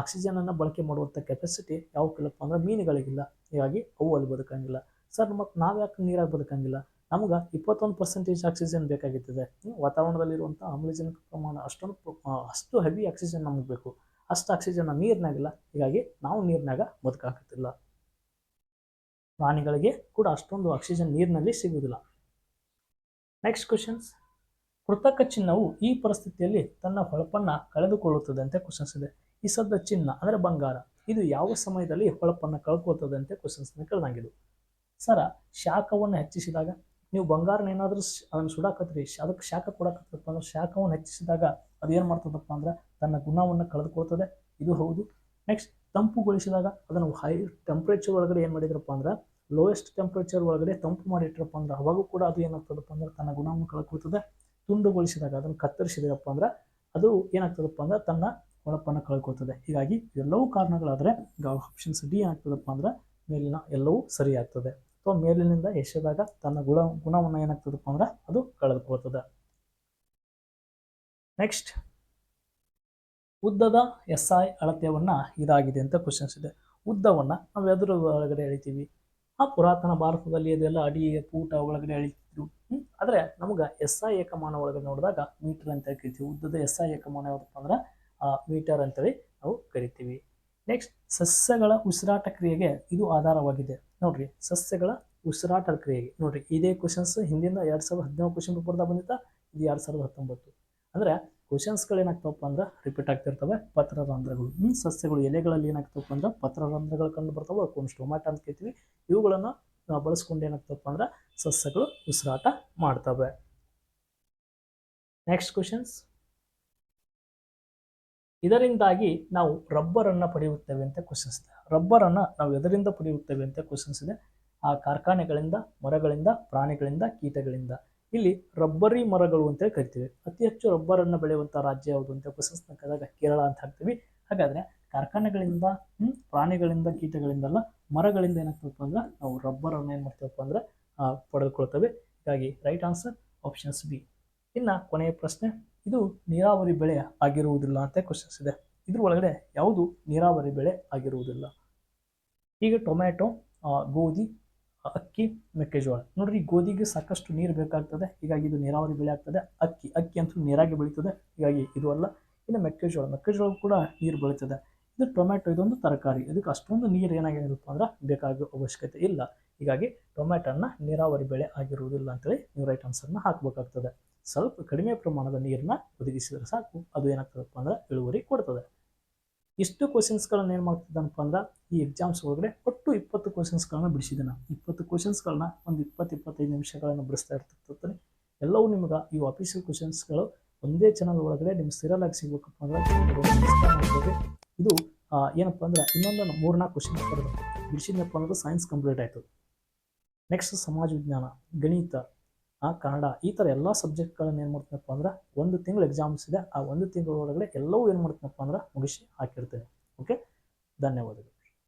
ಆಕ್ಸಿಜನ್ ಅನ್ನ ಬಳಕೆ ಮಾಡುವಂಥ ಕೆಪಾಸಿಟಿ ಯಾವಕ್ಕಿಲ್ಲಪ್ಪ ಅಂದ್ರೆ ಮೀನುಗಳಿಗಿಲ್ಲ. ಹೀಗಾಗಿ ಅವು ಅಲ್ಲಿ ಬದುಕಂಗಿಲ್ಲ. ಸರ್ ಮತ್ತು ನಾವು ಯಾಕೆ ನೀರಾಗಿ ಬದುಕಂಗಿಲ್ಲ? ನಮ್ಗೆ ಇಪ್ಪತ್ತೊಂದು ಪರ್ಸೆಂಟೇಜ್ ಆಕ್ಸಿಜನ್ ವಾತಾವರಣದಲ್ಲಿ ವಾತಾವರಣದಲ್ಲಿರುವಂಥ ಆಮ್ಲಜನಕ ಪ್ರಮಾಣ ಅಷ್ಟೊಂದು ಅಷ್ಟು ಹೆವಿ ಆಕ್ಸಿಜನ್ ನಮಗೆ ಬೇಕು. ಅಷ್ಟು ಆಕ್ಸಿಜನ್ ನೀರಿನಾಗಿಲ್ಲ. ಹೀಗಾಗಿ ನಾವು ನೀರಿನಾಗ ಬದುಕಾಕತ್ತಿಲ್ಲ. ಪ್ರಾಣಿಗಳಿಗೆ ಕೂಡ ಅಷ್ಟೊಂದು ಆಕ್ಸಿಜನ್ ನೀರಿನಲ್ಲಿ ಸಿಗುವುದಿಲ್ಲ. ನೆಕ್ಸ್ಟ್ ಕ್ವಶನ್ಸ್ ಕೃತಕ ಚಿನ್ನವು ಈ ಪರಿಸ್ಥಿತಿಯಲ್ಲಿ ತನ್ನ ಹೊಳಪನ್ನ ಕಳೆದುಕೊಳ್ಳುತ್ತದೆ ಅಂತ ಕ್ವಶನ್ಸ್ ಇದೆ. ಈ ಸದ್ದ ಚಿನ್ನ ಅಂದರೆ ಬಂಗಾರ. ಇದು ಯಾವ ಸಮಯದಲ್ಲಿ ಹೊಳಪನ್ನ ಕಳ್ಕೊಳ್ತದೆ ಅಂತ ಕ್ವಶನ್ಸ್ ಕೇಳ್ದಂಗಿದು ಸರ ಶಾಖವನ್ನು ಹೆಚ್ಚಿಸಿದಾಗ ನೀವು ಬಂಗಾರನ ಏನಾದರೂ ಅದನ್ನು ಸುಡಾಕತ್ರಿ ಅದಕ್ಕೆ ಶಾಖ ಕೊಡಕತ್ತಪ್ಪ ಅಂದ್ರೆ ಶಾಖವನ್ನು ಹೆಚ್ಚಿಸಿದಾಗ ಅದು ಏನು ಮಾಡ್ತದಪ್ಪ ಅಂದ್ರೆ ತನ್ನ ಗುಣವನ್ನು ಕಳೆದುಕೊಳ್ತದೆ. ಇದು ಹೌದು. ನೆಕ್ಸ್ಟ್ ತಂಪುಗೊಳಿಸಿದಾಗ ಅದನ್ನು ಹೈ ಟೆಂಪ್ರೇಚರ್ ಒಳಗಡೆ ಏನು ಮಾಡಿದ್ರಪ್ಪ ಅಂದ್ರೆ ಲೋಯೆಸ್ಟ್ ಟೆಂಪ್ರೇಚರ್ ಒಳಗಡೆ ತಂಪು ಮಾಡಿಟ್ರಪ್ಪ ಅಂದ್ರೆ ಅವಾಗೂ ಕೂಡ ಅದು ಏನಾಗ್ತದಪ್ಪ ಅಂದ್ರೆ ತನ್ನ ಗುಣವನ್ನು ಕಳ್ಕೊಳ್ತದೆ ತುಂಡುಗೊಳಿಸಿದಾಗ, ಅದನ್ನು ಕತ್ತರಿಸಿದೆಯಪ್ಪ ಅಂದ್ರೆ ಅದು ಏನಾಗ್ತದಪ್ಪ ಅಂದ್ರೆ ತನ್ನ ಹೊಳಪನ್ನು ಕಳ್ಕೊಳ್ತದೆ. ಹೀಗಾಗಿ ಎಲ್ಲವೂ ಕಾರಣಗಳಾದರೆ ಈಗ ಆಪ್ಷನ್ಸ್ ಡಿ ಏನಾಗ್ತದಪ್ಪ ಅಂದ್ರೆ ಮೇಲಿನ ಎಲ್ಲವೂ ಸರಿ ಆಗ್ತದೆ ಅಥವಾ ಮೇಲಿನಿಂದ ಎಸೆದಾಗ ತನ್ನ ಗುಣ, ಗುಣವನ್ನು ಏನಾಗ್ತದಪ್ಪ ಅಂದ್ರೆ ಅದು ಕಳೆದುಕೊಳ್ತದೆ. ನೆಕ್ಸ್ಟ್ ಉದ್ದದ ಎಸ್ ಐ ಅಳತೆಯನ್ನ ಇದಾಗಿದೆ ಅಂತ ಕ್ವಶನ್ಸ್ ಇದೆ. ಉದ್ದವನ್ನ ನಾವು ಎದುರು ಒಳಗಡೆ ಎಳಿತೀವಿ. ಆ ಪುರಾತನ ಭಾರತದಲ್ಲಿ ಅದೆಲ್ಲ ಅಡಿ, ಪೂಟ ಒಳಗಡೆ ಅಳಿತಿದ್ರು. ಆದರೆ ನಮ್ಗೆ ಎಸ್ ಐ ಏಕಮಾನ ಒಳಗಡೆ ನೋಡಿದಾಗ ಮೀಟರ್ ಅಂತ ಕರಿತೀವಿ. ಉದ್ದದ ಎಸ್ ಐ ಏಕಮಾನ ಯಾವ್ದಪ್ಪ ಅಂದ್ರೆ ಮೀಟರ್ ಅಂತೇಳಿ ನಾವು ಕರಿತೀವಿ. ನೆಕ್ಸ್ಟ್ ಸಸ್ಯಗಳ ಉಸಿರಾಟ ಕ್ರಿಯೆಗೆ ಇದು ಆಧಾರವಾಗಿದೆ. ನೋಡ್ರಿ, ಸಸ್ಯಗಳ ಉಸಿರಾಟ ಕ್ರಿಯೆಗೆ. ನೋಡ್ರಿ, ಇದೇ ಕ್ವಶನ್ಸ್ ಹಿಂದಿನ ಎರಡು ಸಾವಿರದ ಹದಿನೇಳು ಕ್ವಶನ್ ಪೇಪರ್ದಾಗ ಬಂದಿತ್ತ? ಇದು ಎರಡ್ ಸಾವಿರದ ಹತ್ತೊಂಬತ್ತು. ಅಂದ್ರೆ ಕ್ವಶನ್ಸ್ಗಳು ಏನಾಗ್ತವಪ್ಪ ಅಂದ್ರೆ ರಿಪೀಟ್ ಆಗ್ತಿರ್ತವೆ. ಪತ್ರರಂಧ್ರಗಳು ಹ್ಮ್, ಸಸ್ಯಗಳು, ಎಲೆಗಳಲ್ಲಿ ಏನಾಗ್ತವಪ್ಪ ಅಂದ್ರೆ ಪತ್ರರಂಧ್ರಗಳು ಕಂಡು ಬರ್ತಾವೆ. ಅವಕ್ಕೊಂದು ಸ್ಟೊಮ್ಯಾಟ ಅಂತ ಕೇಳ್ತೀವಿ. ಇವುಗಳನ್ನು ನಾವು ಬಳಸ್ಕೊಂಡು ಏನಾಗ್ತಪ್ಪ ಅಂದ್ರೆ ಸಸ್ಯಗಳು ಉಸಿರಾಟ ಮಾಡ್ತವೆ. ನೆಕ್ಸ್ಟ್ ಕ್ವಶನ್ಸ್ ಇದರಿಂದಾಗಿ ನಾವು ರಬ್ಬರನ್ನು ಪಡೆಯುತ್ತೇವೆ ಅಂತ ಕ್ವಶನ್ಸ್ ಇದೆ. ರಬ್ಬರನ್ನು ನಾವು ಎದರಿಂದ ಪಡೆಯುತ್ತೇವೆ ಅಂತ ಕ್ವಶನ್ಸ್ ಇದೆ. ಆ ಕಾರ್ಖಾನೆಗಳಿಂದ, ಮರಗಳಿಂದ, ಪ್ರಾಣಿಗಳಿಂದ, ಕೀಟಗಳಿಂದ. ಇಲ್ಲಿ ರಬ್ಬರಿ ಮರಗಳು ಅಂತ ಕರಿತೀವಿ. ಅತಿ ಹೆಚ್ಚು ರಬ್ಬರನ್ನು ಬೆಳೆಯುವಂಥ ರಾಜ್ಯ ಯಾವುದು ಅಂತ ಕ್ವಶನ್ಸ್ ಕೇಳಿದಾಗ ಕೇರಳ ಅಂತ ಹಾಕ್ತೀವಿ ಹಾಗಾದ್ರೆ ಕಾರ್ಖಾನೆಗಳಿಂದ ಪ್ರಾಣಿಗಳಿಂದ, ಕೀಟಗಳಿಂದಲ್ಲ ಮರಗಳಿಂದ ಏನಾಗ್ತದಪ್ಪ ಅಂದ್ರೆ ನಾವು ರಬ್ಬರನ್ನು ಏನು ಮಾಡ್ತೇವಪ್ಪ ಅಂದ್ರೆ ಪಡೆದುಕೊಳ್ತೇವೆ. ಹೀಗಾಗಿ ರೈಟ್ ಆನ್ಸರ್ ಆಪ್ಷನ್ಸ್ ಬಿ. ಇನ್ನು ಕೊನೆಯ ಪ್ರಶ್ನೆ, ಇದು ನೀರಾವರಿ ಬೆಳೆ ಆಗಿರುವುದಿಲ್ಲ ಅಂತ ಕ್ವಶನ್ಸ್ ಇದೆ. ಇದ್ರ ಒಳಗಡೆ ಯಾವುದು ನೀರಾವರಿ ಬೆಳೆ ಆಗಿರುವುದಿಲ್ಲ? ಈಗ ಟೊಮ್ಯಾಟೊ ಗೋಧಿ ಅಕ್ಕಿ ಮೆಕ್ಕೆಜೋಳ. ನೋಡ್ರಿ ಗೋಧಿಗೆ ಸಾಕಷ್ಟು ನೀರು ಬೇಕಾಗ್ತದೆ. ಹೀಗಾಗಿ ಇದು ನೀರಾವರಿ ಬೆಳೆ ಆಗ್ತದೆ ಅಕ್ಕಿ ಅಕ್ಕಿ ಅಂತೂ ನೀರಾಗಿ ಬೆಳೀತದೆ. ಹೀಗಾಗಿ ಇದು ಅಲ್ಲ. ಇನ್ನು ಮೆಕ್ಕೆಜೋಳ. ಮೆಕ್ಕೆಜೋಳ ಕೂಡ ನೀರು ಬೆಳೀತದೆ. ಇದು ಟೊಮ್ಯಾಟೊ, ಇದೊಂದು ತರಕಾರಿ. ಇದಕ್ಕೆ ಅಷ್ಟೊಂದು ನೀರು ಏನಾಗಿರಪ್ಪ ಅಂದ್ರೆ ಬೇಕಾಗೋ ಅವಶ್ಯಕತೆ ಇಲ್ಲ. ಹೀಗಾಗಿ ಟೊಮ್ಯಾಟೋನ ನೀರಾವರಿ ಬೆಳೆ ಆಗಿರುವುದಿಲ್ಲ ಅಂತೇಳಿ ನೀವು ರೈಟ್ ಆನ್ಸರ್ನ ಹಾಕಬೇಕಾಗ್ತದೆ. ಸ್ವಲ್ಪ ಕಡಿಮೆ ಪ್ರಮಾಣದ ನೀರನ್ನ ಒದಗಿಸಿದ್ರೆ ಸಾಕು. ಅದು ಏನಾಗ್ತದಪ್ಪ ಅಂದ್ರೆ ಇಳುವರಿ ಕೊಡ್ತದೆ. ಇಷ್ಟು ಕ್ವಶನ್ಸ್ಗಳನ್ನ ಏನು ಮಾಡ್ತಿದ್ದಾನಪ್ಪ ಅಂದ್ರೆ, ಈ ಎಕ್ಸಾಮ್ಸ್ ಒಳಗಡೆ ಒಟ್ಟು ಇಪ್ಪತ್ತು ಕ್ವಶನ್ಸ್ಗಳನ್ನ ಬಿಡಿಸಿದ್ದಾನೆ. ಇಪ್ಪತ್ತು ಕ್ವಶನ್ಸ್ಗಳನ್ನ ಒಂದು ಇಪ್ಪತ್ತು ಇಪ್ಪತ್ತೈದು ನಿಮಿಷಗಳನ್ನು ಬಿಡಿಸ್ತಾ ಇರ್ತಿರ್ತಾನೆ ಎಲ್ಲವೂ ನಿಮ್ಗೆ ಈ ಆಫೀಷಿಯಲ್ ಕ್ವಶನ್ಸ್ಗಳು ಒಂದೇ ಚಾನಲ್ ಒಳಗಡೆ ನಿಮ್ಗೆ ಸಿರಲ್ ಆಗಿ ಸಿಗ್ಬೇಕಪ್ಪ ಅಂದ್ರೆ ಇದು ಏನಪ್ಪ ಅಂದ್ರೆ ಇನ್ನೊಂದು ಮೂರ್ನಾಲ್ಕು ಕ್ವಶನ್ ಬರೋದು ಬಿಡಿಸಿದ್ನಪ್ಪ ಅಂದ್ರೆ ಸೈನ್ಸ್ ಕಂಪ್ಲೀಟ್ ಆಯಿತು. ನೆಕ್ಸ್ಟ್ ಸಮಾಜ ವಿಜ್ಞಾನ, ಗಣಿತ ಆ ಕನ್ನಡ ಈ ಥರ ಎಲ್ಲ ಸಬ್ಜೆಕ್ಟ್ಗಳನ್ನ ಏನು ಮಾಡ್ತೀನಪ್ಪ ಅಂದ್ರೆ ಒಂದು ತಿಂಗಳು ಎಕ್ಸಾಮ್ಸ್ ಇದೆ, ಆ ಒಂದು ತಿಂಗಳ ಒಳಗಡೆ ಎಲ್ಲವೂ ಏನು ಮಾಡ್ತೀನಪ್ಪ ಅಂದ್ರೆ ಮುಗಿಸಿ ಹಾಕಿರ್ತೇನೆ ಓಕೆ ಧನ್ಯವಾದಗಳು.